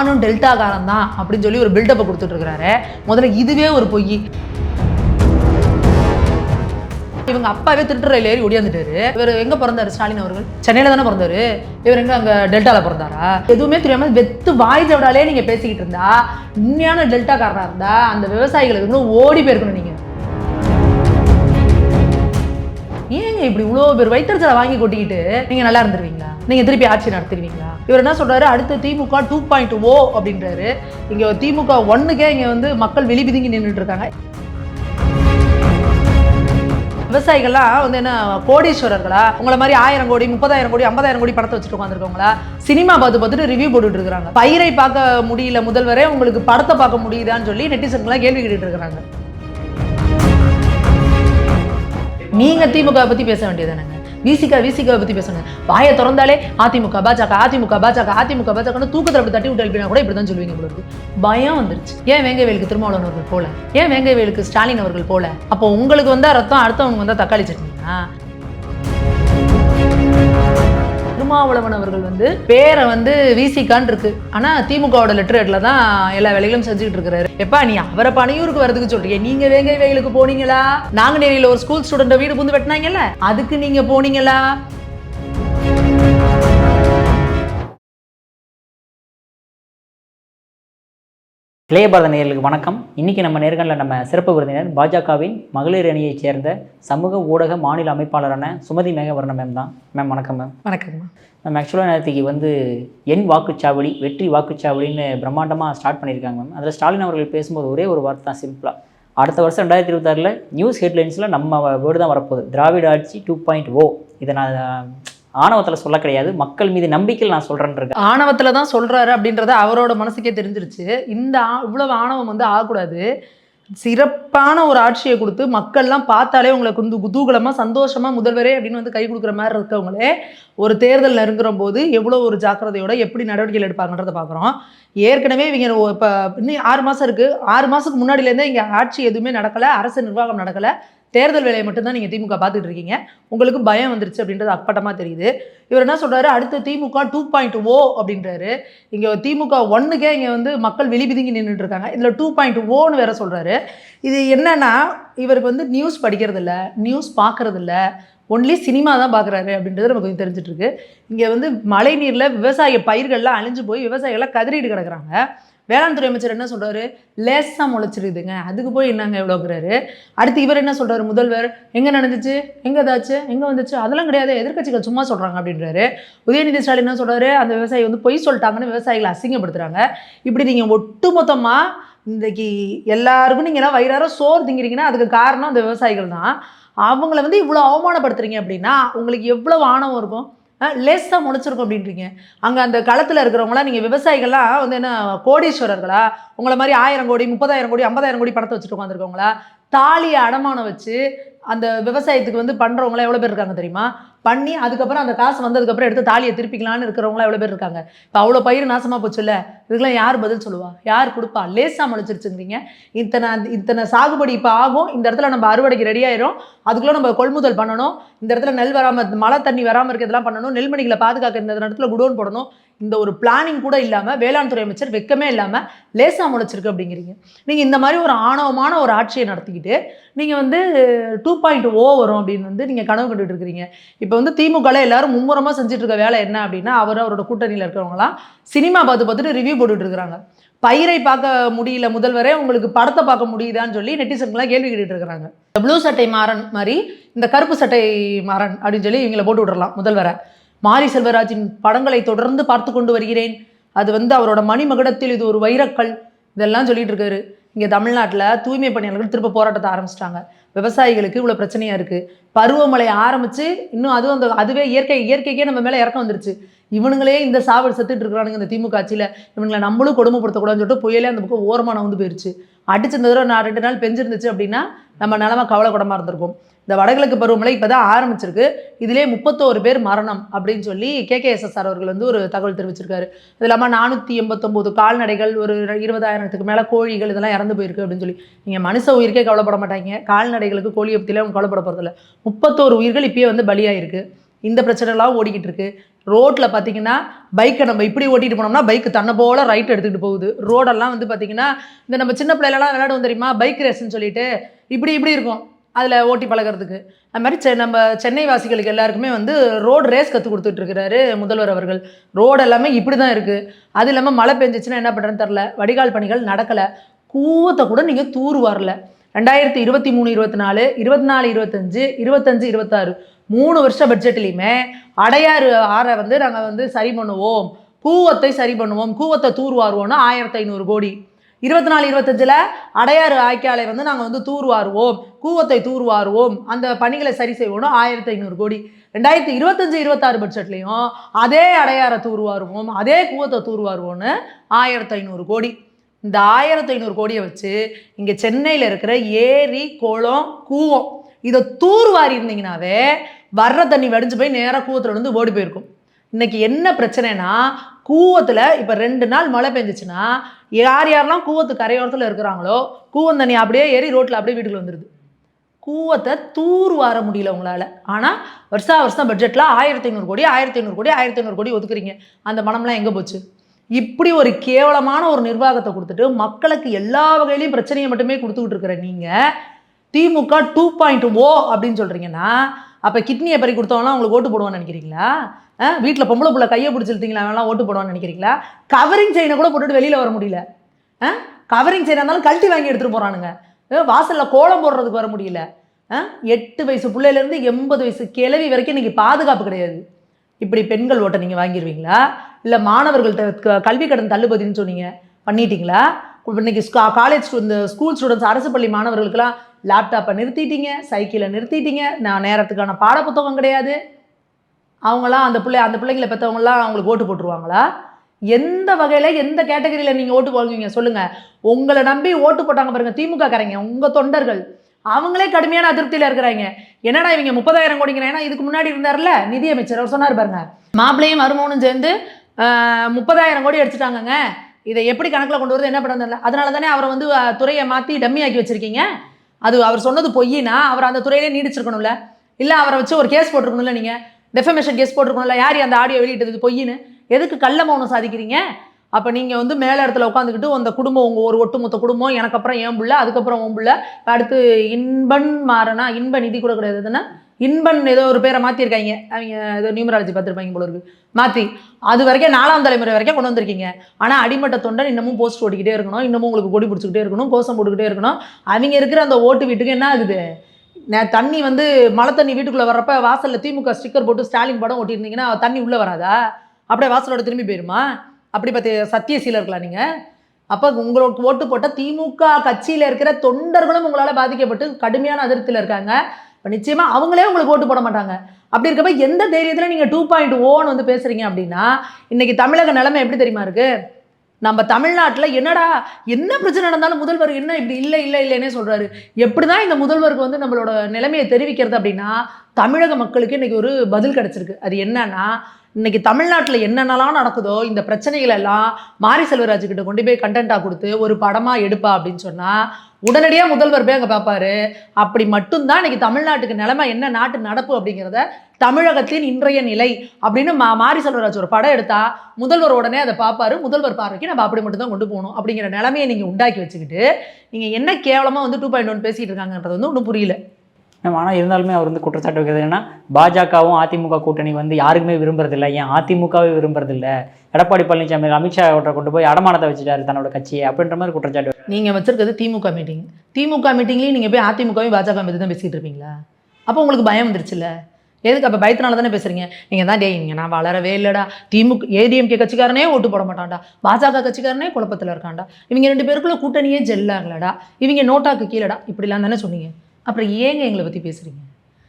நானும் டெல்டாக்காரன் தான் அப்படின்னு சொல்லி ஒரு பில்டப்பை கொடுத்துட்டு இருக்கிறாரு முதல்ல இதுவே ஒரு பொய். இவங்க அப்பாவே திருட்டுறையில் ஏறி ஒடியாந்துட்டாரு இவர் எங்க பிறந்தாரு? ஸ்டாலின் அவர்கள். சென்னையில தானே பிறந்தாரு. இவர் எங்க? அங்க டெல்டால பிறந்தாரா? எதுவுமே தெரியாம வெத்து வாய் தவிடாலே நீங்க பேசிக்கிட்டு இருந்தா உண்மையான டெல்டாக்காரனா இருந்தா அந்த விவசாயிகளுக்கு ஓடி போயிருக்கணும் நீங்க. ஏங்க இப்படி இவ்வளோ பேர் வைத்தறிச்சலை வாங்கி கொட்டிக்கிட்டு நீங்கள் நல்லா இருந்துருவீங்களா? நீங்கள் திருப்பி ஆட்சி நடத்துருவீங்களா? இவர் என்ன சொல்கிறாரு அடுத்து திமுக டூ பாயிண்ட் ஓ அப்படின்றாரு. இங்கே திமுக ஒன்றுக்கே இங்கே வந்து மக்கள் வெளிபிதுங்கி நின்றுட்டு இருக்காங்க. விவசாயிகள்லாம் வந்து என்ன கோடீஸ்வரர்களா? உங்களை மாதிரி ஆயிரம் கோடி முப்பதாயிரம் கோடி ஐம்பதாயிரம் கோடி படத்தை வச்சுட்டு உட்காந்துருக்கவங்களா சினிமா பார்த்து பார்த்துட்டு ரிவ்யூ போட்டுட்டு இருக்காங்க. பயிரை பார்க்க முடியல முதல்வரே உங்களுக்கு படத்தை பார்க்க முடியுதான்னு சொல்லி நெட்டிசன்களாம் கேள்வி கேட்டுட்டு இருக்கிறாங்க நீங்கள் திமுக பற்றி பேச வேண்டியதானங்க விசிகா விசிகாவை பற்றி பேசுங்க வாயை திறந்தாலே அதிமுக பாஜக அதிமுக பாஜக அதிமுக பாஜகன்னு தூக்கத்தில் அப்படி தட்டி விட்டு எழுப்பினா கூட இப்படி தான் சொல்லுவீங்க உங்களுக்கு பயம் வந்துருச்சு. ஏன் வேங்கைவேலுக்கு திருமாவளவன் அவர்கள் போல? ஏன் வேங்கைவேலுக்கு ஸ்டாலின் அவர்கள் போல? அப்போ உங்களுக்கு வந்தால் ரத்தம் அடுத்தவங்க வந்தால் தக்காளி சட்னியா? திருமாவளவன் அவர்கள் வந்து பேரை வந்து விசிகான்னு இருக்கு ஆனா திமுகவோட லெட்டர் தான் எல்லா வேலைகளும் செஞ்சுக்கிட்டு இருக்கிறாரு எப்பா நீ அவரை பணியூருக்கு வரதுக்கு சொல்றீங்க நீங்க வேங்கை வயலுக்கு போனீங்களா? நாங்குநேரியில ஒரு ஸ்கூல் ஸ்டூடெண்ட் வீடு புந்து வெட்டினாங்கல்ல? அதுக்கு நீங்க போனீங்களா? இளைய பாரத நேயர்களுக்கு வணக்கம். இன்னைக்கு நம்ம நேர்காணலில் நம்ம சிறப்பு விருந்தினர் பாஜகவின் மகளிர் அணியைச் சேர்ந்த சமூக ஊடக மாநில அமைப்பாளரான சுமதி மேகவர்ண மேம் தான். மேம் வணக்கம் மேம் வணக்கம்மா மேம் ஆக்சுவலாக நேரத்துக்கு வந்து என் வாக்குச்சாவடி வெற்றி வாக்குச்சாவடின்னு பிரம்மாண்டமாக ஸ்டார்ட் பண்ணியிருக்காங்க மேம் அதில் ஸ்டாலின் அவர்கள் பேசும்போது ஒரே ஒரு வார்த்தை தான் சிம்பிளாக அடுத்த வருஷம் ரெண்டாயிரத்தி இருபத்தாறில் நியூஸ் ஹெட்லைன்ஸில் நம்ம வேர்டு தான் வரப்போகுது. திராவிட ஆட்சி டூ பாயிண்ட் ஓ இதை நான் ஆணவத்தில் சொல்ல கிடையாது. மக்கள் மீது நம்பிக்கையில் நான் சொல்கிறேன் ஆணவத்தில் தான் சொல்கிறாரு அப்படின்றத அவரோட மனசுக்கே தெரிஞ்சிருச்சு. இந்த ஆ- இவ்வளவு ஆணவம் வந்து ஆகக்கூடாது. சிறப்பான ஒரு ஆட்சியை கொடுத்து மக்கள்லாம் பார்த்தாலே உங்களை குந்து குதூகலமாக சந்தோஷமாக முதல்வரே அப்படின்னு வந்து கை கொடுக்குற மாதிரி இருக்கவங்களே ஒரு தேர்தல் நெருங்குற போது எவ்வளோ ஒரு ஜாக்கிரதையோட எப்படி நடவடிக்கைகள் எடுப்பாங்கன்றதை பார்க்குறோம். ஏற்கனவே இவங்க இப்போ இன்னும் ஆறு மாதம் இருக்குது ஆறு மாதத்துக்கு முன்னாடிலேருந்தே இங்கே ஆட்சி எதுவுமே நடக்கலை அரசு நிர்வாகம் நடக்கலை. தேர்தல் வேலையை மட்டும்தான் நீங்கள் திமுக பார்த்துட்டு இருக்கீங்க உங்களுக்கு பயம் வந்துருச்சு அப்படின்றது அப்பட்டமாக தெரியுது. இவர் என்ன சொல்கிறாரு அடுத்து திமுக டூ பாயிண்ட் ஓ அப்படின்றாரு. இங்கே திமுக ஒன்றுக்கே இங்கே வந்து மக்கள் வெளிபிதுங்கி நின்றுட்டு இருக்காங்க இதில் டூ பாயிண்ட் ஓன்னு oh வேற சொல்கிறாரு இது என்னன்னா இவருக்கு வந்து நியூஸ் படிக்கிறதில்ல நியூஸ் பார்க்குறதில்ல. ஒன்லி சினிமா தான் பார்க்குறாரு அப்படின்றது நமக்கு கொஞ்சம் தெரிஞ்சிட்ருக்கு. இங்கே வந்து மழை நீரில் விவசாய பயிர்கள்லாம் அழிஞ்சு போய் விவசாயிகள்லாம் கதறிட்டு கிடக்குறாங்க. வேளாண் துறை அமைச்சர் என்ன சொல்றாரு? லேசாக முளைச்சிருதுங்க அதுக்கு போய் என்னங்க எவ்வளோங்கிறாரு அடுத்து இவர் என்ன சொல்றாரு? முதல்வர் எங்கே நடந்துச்சு? எங்கே ஏதாச்சு எங்கே வந்துச்சு? அதெல்லாம் கிடையாது. எதிர்க்கட்சிகள் சும்மா சொல்கிறாங்க அப்படின்றாரு. உதயநிதி ஸ்டாலின் என்ன சொல்றாரு? அந்த விவசாயி வந்து பொய் சொல்லிட்டாங்கன்னு விவசாயிகளை அசிங்கப்படுத்துறாங்க. இப்படி நீங்கள் ஒட்டுமொத்தமாக இன்றைக்கி எல்லாருக்கும் நீங்கள் எல்லாம் வயிறார சோறு திங்கிறீங்கன்னா அதுக்கு காரணம் அந்த விவசாயிகள் தான். அவங்கள வந்து இவ்வளோ அவமானப்படுத்துறீங்க அப்படின்னா உங்களுக்கு எவ்வளோ ஆணவம் இருக்கும்? லேஸாக முளைச்சிருக்கும் அப்படின்றீங்க. அங்கே அந்த களத்தில் இருக்கிறவங்களாம் நீங்கள் விவசாயிகள்லாம் வந்து என்ன கோடீஸ்வரர்களா? உங்களை மாதிரி ஆயிரம் கோடி முப்பதாயிரம் கோடி ஐம்பதாயிரம் கோடி பணத்தை வச்சுட்டு உட்காந்துருக்கவங்களா தாலியை அடமானம் வச்சு அந்த விவசாயத்துக்கு வந்து பண்ணுறவங்களாம் எவ்வளோ பேர் இருக்காங்க தெரியுமா? பண்ணி அதுக்கப்புறம் அந்த காசு வந்ததுக்கப்புறம் எடுத்து தாலியை திருப்பிக்கலான்னு இருக்கிறவங்களாம் எவ்வளோ பேர் இருக்காங்க. இப்போ அவ்வளோ பயிர் நாசமாக போச்சுல்ல? இதுக்கெல்லாம் யார் பதில் சொல்லுவா? யார் கொடுப்பா? லேசாக முளைச்சிருச்சுங்கிறீங்க. இத்தனை இத்தனை சாகுபடி இப்போ ஆகும். இந்த இடத்துல நம்ம அறுவடைக்கு ரெடி ஆயிரும். அதுக்குள்ளே நம்ம கொள்முதல் பண்ணணும். இந்த இடத்துல நெல் வராமல் மழை தண்ணி வராமல் இருக்கிறதெல்லாம் பண்ணணும். நெல்மணிகளை பாதுகாக்க இந்த இடத்துல குடோன் போடணும். இந்த ஒரு பிளானிங் கூட இல்லாமல் வேளாண் துறை அமைச்சர் வெக்கமே இல்லாமல் லேசாக முளைச்சிருக்கு அப்படிங்கிறீங்க. நீங்கள் இந்த மாதிரி ஒரு ஆணவமான ஒரு ஆட்சியை நடத்திக்கிட்டு நீங்கள் வந்து டூ பாயிண்ட் ஓ வரும் அப்படின்னு வந்து நீங்கள் கனவு கண்டுகிட்டு இருக்கிறீங்க. இப்போ வந்து திமுகல எல்லாரும் மும்முரமாக செஞ்சுட்டு இருக்க வேலை என்ன அப்படின்னா அவர் அவரோட கூட்டணியில் இருக்கிறவங்களாம் சினிமா பார்த்து பார்த்துட்டு ரிவ்யூ போட்டுட்டு இருக்கிறாங்க. பயிரை பார்க்க முடியல முதல்வரே உங்களுக்கு படத்தை பார்க்க முடியுதான்னு சொல்லி நெட்டிசன்கெலாம் கேள்வி கேட்டுட்டு இருக்கிறாங்க. இந்த ப்ளூ சட்டை மாறன் மாதிரி இந்த கருப்பு சட்டை மாறன் அப்படின்னு சொல்லி இவங்களை போட்டு விட்டுறலாம் முதல்வரை. மாரி செல்வராஜின் படங்களை தொடர்ந்து பார்த்து கொண்டு வருகிறேன். அது வந்து அவரோட மணிமகுடத்தில் இது ஒரு வைரக்கல். இதெல்லாம் சொல்லிட்டு இருக்காரு. இங்கே தமிழ்நாட்டில் தூய்மை பணியாளர்கள் திரும்ப போராட்டத்தை ஆரம்பிச்சிட்டாங்க. விவசாயிகளுக்கு இவ்வளோ பிரச்சனையாக இருக்குது பருவமழை ஆரம்பித்து இன்னும் அதுவும் அந்த அதுவே இயற்கை இயற்கைக்கே நம்ம மேலே இறக்கம் வந்துருச்சு. இவனுங்களே இந்த சாவல் செத்துட்டு இருக்கிறானுங்க இந்த திமுக ஆட்சியில். இவங்களை நம்மளும் கொடுமைப்படுத்தக்கூடாதுன்னு சொல்லிட்டு புயலே அந்த பக்கம் ஓரமான வந்து போயிடுச்சு அடிச்சு இந்த தடவை நான் ரெண்டு நாள் பெஞ்சிருந்துச்சு அப்படின்னா நம்ம நிலமை கவலைக்கூடமாக இருந்திருக்கும். இந்த வடகிழக்கு பருவமழை இப்போ தான் ஆரம்பிச்சிருக்கு. இதிலே முப்பத்தோரு பேர் மரணம் அப்படின்னு சொல்லி கேகேஎஸ்எஸ்ஆர் அவர்கள் வந்து ஒரு தகவல் தெரிவிச்சிருக்காரு. இது இல்லாமல் நானூற்றி எண்பத்தொம்போது கால்நடைகள் ஒரு இருபதாயிரத்துக்கு மேலே கோழிகள் இதெல்லாம் இறந்து போயிருக்கு அப்படின்னு சொல்லி. நீங்கள் மனுஷ உயிருக்கே கவலைப்பட மாட்டாங்க. கால்நடைகளுக்கு கோழியை பற்றிலாம் அவங்க கவலைப்பட போகிறதில்ல முப்பத்தோரு உயிர்கள் இப்பயே வந்து பலியாயிருக்கு. இந்த பிரச்சனைலாம் ஓடிக்கிட்டு இருக்கு ரோட்டில் பார்த்தீங்கன்னா பைக்கை நம்ம இப்படி ஓட்டிட்டு போனோம்னா பைக்கு தன்னை போல ரைட் எடுத்துக்கிட்டு போகுது. ரோடெல்லாம் வந்து பார்த்தீங்கன்னா இந்த நம்ம சின்ன பிள்ளைலலாம் விளையாடுவோம் தெரியுமா? பைக் ரேஸ்ன்னு சொல்லிட்டு இப்படி இப்படி இருக்கும். அதில் ஓட்டி பழகுறதுக்கு. அது மாதிரி செ நம்ம சென்னை வாசிகளுக்கு எல்லாருக்குமே வந்து ரோடு ரேஸ் கற்றுக் கொடுத்துட்ருக்கிறாரு முதல்வர் அவர்கள். ரோடு எல்லாமே இப்படி தான் இருக்குது அது இல்லாமல் மழை பெஞ்சிச்சுன்னா என்ன பண்ணுறேன்னு தெரில வடிகால் பணிகள் நடக்கலை. கூவத்தை கூட நீங்கள் தூர் வரல. ரெண்டாயிரத்தி இருபத்தி மூணு இருபத்தி நாலு இருபத்தி நாலு இருபத்தஞ்சு இருபத்தஞ்சு இருபத்தாறு. மூணு வருஷ பட்ஜெட்லையுமே அடையாறு ஆறை வந்து நாங்கள் வந்து சரி பண்ணுவோம். கூவத்தை சரி பண்ணுவோம். கூவத்தை தூர்வாருவோம்னா ஆயிரத்தி ஐநூறு கோடி. இருபத்தி நாலு இருபத்தஞ்சில் அடையாறு ஆய்க்காலை வந்து நாங்கள் வந்து தூர்வாருவோம். கூவத்தை தூர்வாருவோம். அந்த பணிகளை சரி செய்வோம்னு ஆயிரத்தி ஐநூறு கோடி. ரெண்டாயிரத்தி இருபத்தஞ்சு இருபத்தாறு பட்ஜெட்லேயும் அதே அடையாரை தூர்வாருவோம். அதே கூவத்தை தூர்வாருவோம்னு ஆயிரத்தி ஐநூறு கோடி. இந்த ஆயிரத்தி ஐநூறு கோடியை வச்சு இங்கே சென்னையில் இருக்கிற ஏரி குளம் கூவம் இதை தூர்வாரி இருந்தீங்கனாவே வர்ற தண்ணி வடிஞ்சு போய் நேராக கூவத்தில் வந்து ஓடி போயிருக்கும். இன்னைக்கு என்ன பிரச்சனைனா கூவத்தில் இப்போ ரெண்டு நாள் மழை பெஞ்சிச்சுன்னா யார் யாரெல்லாம் கூவத்து கரையோரத்தில் இருக்கிறாங்களோ கூவம் தண்ணி அப்படியே ஏறி ரோட்டில் அப்படியே வீட்டுக்கு வந்துடுது கூவத்தை தூர் வார முடியல உங்களால். ஆனால் வருஷா வருஷம் பட்ஜெட்டில் ஆயிரத்தி ஐநூறு கோடி ஆயிரத்தி ஐநூறு கோடி ஆயிரத்தி ஐநூறு கோடி ஒதுக்குறீங்க. அந்த பணம்லாம் எங்கே போச்சு? இப்படி ஒரு கேவலமான ஒரு நிர்வாகத்தை கொடுத்துட்டு மக்களுக்கு எல்லா வகையிலையும் பிரச்சனையை மட்டுமே கொடுத்துக்கிட்டு இருக்கிற நீங்கள் திமுக டூ பாயிண்ட் ஓ அப்படின்னு சொல்கிறீங்கன்னா அப்போ கிட்னியை பறி கொடுத்தவங்களாம் உங்களுக்கு ஓட்டு போடுவான்னு நினைக்கிறீங்களா? வீட்டில் பொம்பளை பிள்ளை கையை பிடிச்சிருந்தீங்களா அவன்லாம் ஓட்டு போடுவான்னு நினைக்கிறீங்களா? கவரிங் செயினை கூட போட்டுட்டு வெளியில் வர முடியல. கவரிங் செயினாக இருந்தாலும் கழட்டி வாங்கி எடுத்துகிட்டு போகிறானுங்க வாசலில் கோலம் போடுறதுக்கு வர முடியல. ஆ? எட்டு வயசு பிள்ளையிலேருந்து எண்பது வயசு கிழவி வரைக்கும் இன்றைக்கி பாதுகாப்பு கிடையாது. இப்படி பெண்கள் ஓட்டை நீங்கள் வாங்கிடுவீங்களா? இல்லை மாணவர்கள்ட்ட க- கல்வி கடன் தள்ளுபதின்னு சொன்னீங்க. பண்ணிட்டீங்களா? இன்னைக்கு ஸ்கா- காலேஜ் இந்த ஸ்கூல் ஸ்டூடெண்ட்ஸ் அரசு பள்ளி மாணவர்களுக்கெல்லாம் லேப்டாப்பை நிறுத்திட்டீங்க சைக்கிளை நிறுத்திட்டீங்க. நான் நேரத்துக்கான பாடப்புத்தகம் கிடையாது. அவங்களாம் அந்த பிள்ளை அந்த பிள்ளைங்களை பெற்றவங்களாம் அவங்களுக்கு ஓட்டு போட்டுருவாங்களா? எந்த வகையில் எந்த கேட்டகரியில் நீங்கள் ஓட்டு போடுவீங்க சொல்லுங்கள் உங்களை நம்பி ஓட்டு போட்டாங்க பாருங்கள் திமுக காரங்க உங்கள் தொண்டர்கள். அவங்களே கடுமையான அதிருப்தியில் இருக்கிறாங்க. என்னடா இவங்க முப்பதாயிரம் கோடிங்கிறேன்? ஏன்னா இதுக்கு முன்னாடி இருந்தார்ல நிதியமைச்சர் அவர் சொன்னார் பாருங்க. மாப்பிள்ளையும் மருமகனும் சேர்ந்து முப்பதாயிரம் கோடி அடிச்சிட்டாங்கங்க இதை எப்படி கணக்கில் கொண்டு வரது என்ன பண்ணல அதனால தானே அவரை வந்து துறையை மாற்றி டம்மி ஆக்கி வச்சுருக்கீங்க. அது அவர் சொன்னது பொய்யினா அவர் அந்த துறையிலே நீடிச்சிருக்கணும்ல. இல்லை அவரை வச்சு ஒரு கேஸ் போட்டிருக்கணும்ல நீங்கள் டெஃபமேஷன் கேஸ் போட்டிருக்கணும்ல. யார் அந்த ஆடியோ வெளியிட்டது பொய்யின்னு? எதுக்கு கள்ள மௌனம் சாதிக்கிறீங்க? அப்போ நீங்கள் வந்து மேலே இடத்துல உட்காந்துக்கிட்டு அந்த குடும்பம் உங்கள் ஒரு ஒட்டுமொத்த குடும்பம் எனக்கு அப்புறம் ஏன் புள்ள அதுக்கப்புறம் உன் புள்ள அடுத்து இன்பன் மாறனா இன்ப நிதி கூட கிடையாதுன்னா இன்பன் ஏதோ ஒரு பேரை மாற்றிருக்காங்க அவங்க ஏதோ நியூமராலஜி பார்த்துருப்பாங்க போல இருக்கு. மாற்றி அது வரைக்கும் நாலாம் தலைமுறை வரைக்கும் கொண்டு வந்திருக்கீங்க. ஆனால் அடிமட்ட தொண்டன் இன்னமும் போஸ்ட் ஓடிக்கிட்டே இருக்கணும். இன்னமும் உங்களுக்கு கொடி பிடிச்சிக்கிட்டே இருக்கணும் கோஷம் போட்டுக்கிட்டே இருக்கணும். அவங்க இருக்கிற அந்த ஓட்டு வீட்டுக்கு என்ன ஆகுது? தண்ணி வந்து மழை தண்ணி வீட்டுக்குள்ளே வர்றப்ப வாசலில் திமுக ஸ்டிக்கர் போட்டு ஸ்டாலின் படம் ஓட்டியிருந்தீங்கன்னா தண்ணி உள்ளே வராதா? அப்படியே வாசலோட திரும்பி போயிருமா? அப்படி பார்த்து சத்தியசீலர்களா இருக்கலாம் நீங்கள் அப்போ உங்களுக்கு ஓட்டு போட்ட திமுக கட்சியில் இருக்கிற தொண்டர்களும் உங்களால் பாதிக்கப்பட்டு கடுமையான அதிருப்தியில் இருக்காங்க. இப்போ நிச்சயமாக அவங்களே உங்களுக்கு ஓட்டு போட மாட்டாங்க. அப்படி இருக்கப்ப எந்த தைரியத்தில் நீங்கள் டூ பாயிண்ட் ஓன்னு வந்து பேசுகிறீங்க அப்படின்னா இன்னைக்கு தமிழக நிலைமை எப்படி தெரியுமா இருக்கு? நம்ம தமிழ்நாட்டில் என்னடா என்ன பிரச்சனை நடந்தாலும் முதல்வர் என்ன இப்படி இல்லை இல்லை இல்லைன்னே சொல்கிறாரு எப்படி தான் இந்த முதல்வருக்கு வந்து நம்மளோட நிலைமையை தெரிவிக்கிறது அப்படின்னா தமிழக மக்களுக்கு இன்றைக்கி ஒரு பதில் கிடச்சிருக்கு. அது என்னன்னா இன்னைக்கு தமிழ்நாட்டில் என்னென்னலாம் நடக்குதோ இந்த பிரச்சனைகள் எல்லாம் மாரி செல்வராஜ் கிட்ட கொண்டு போய் கண்டென்ட்டாக கொடுத்து ஒரு படமாக எடுப்பா அப்படின்னு சொன்னால் உடனடியாக முதல்வர் போய் அங்கே பார்ப்பாரு. அப்படி மட்டும்தான் இன்னைக்கு தமிழ்நாட்டுக்கு நிலைமை என்ன நாட்டு நடப்பு அப்படிங்கிறத தமிழகத்தின் இன்றைய நிலை அப்படின்னு மா மாரி செல்வராஜ் ஒரு படம் எடுத்தா முதல்வர் உடனே அதை பார்ப்பாரு. முதல்வர் பார்வைக்கு நம்ம அப்படி மட்டும் தான் கொண்டு போகணும் அப்படிங்கிற நிலைமையை நீங்கள் உண்டாக்கி வச்சுக்கிட்டு நீங்கள் என்ன கேவலமாக வந்து டூ பாயிண்ட் ஒன் பேசிகிட்டு இருக்காங்கன்றது வந்து ஒன்றும் புரியல. ஆனால் இருந்தாலுமே அவர் வந்து குற்றச்சாட்டு வைக்கிறது என்னன்னா பாஜகவும் அதிமுக கூட்டணி வந்து யாருக்குமே விரும்புறதில்ல. ஏன்? அதிமுகவே விரும்புறதில்ல. எடப்பாடி பழனிசாமி அமித்ஷா அவர்கிட்ட கொண்டு போய் அடமானத்தை வச்சுட்டாரு தன்னோட கட்சியை அப்படின்ற மாதிரி குற்றச்சாட்டு நீங்கள் வச்சிருக்கிறது திமுக மீட்டிங் திமுக மீட்டிங்லேயும் நீங்கள் போய் அதிமுகவையும் பாஜக மீது தான் பேசிகிட்டு இருப்பீங்களா? அப்போ உங்களுக்கு பயம் வந்துருச்சுல்ல? எதுக்கு அப்போ பயத்தினால தானே பேசுறீங்க? நீங்கள் தான் டேய் இங்கே நான் வளரவே இல்லைடா. திமுக ஏடிஎம்கே கட்சிக்காரனே ஓட்டு போட மாட்டான்டா. பாஜக கட்சிக்காரனே குழப்பத்தில் இருக்கான்டா. இவங்க ரெண்டு பேருக்குள்ள கூட்டணியே ஜெல்லாகலடா இவங்க நோட்டாக்கு கீழடா. இப்படிலாம் தானே சொன்னீங்க. அப்புறம் ஏங்க எங்களை பற்றி பேசுறீங்க?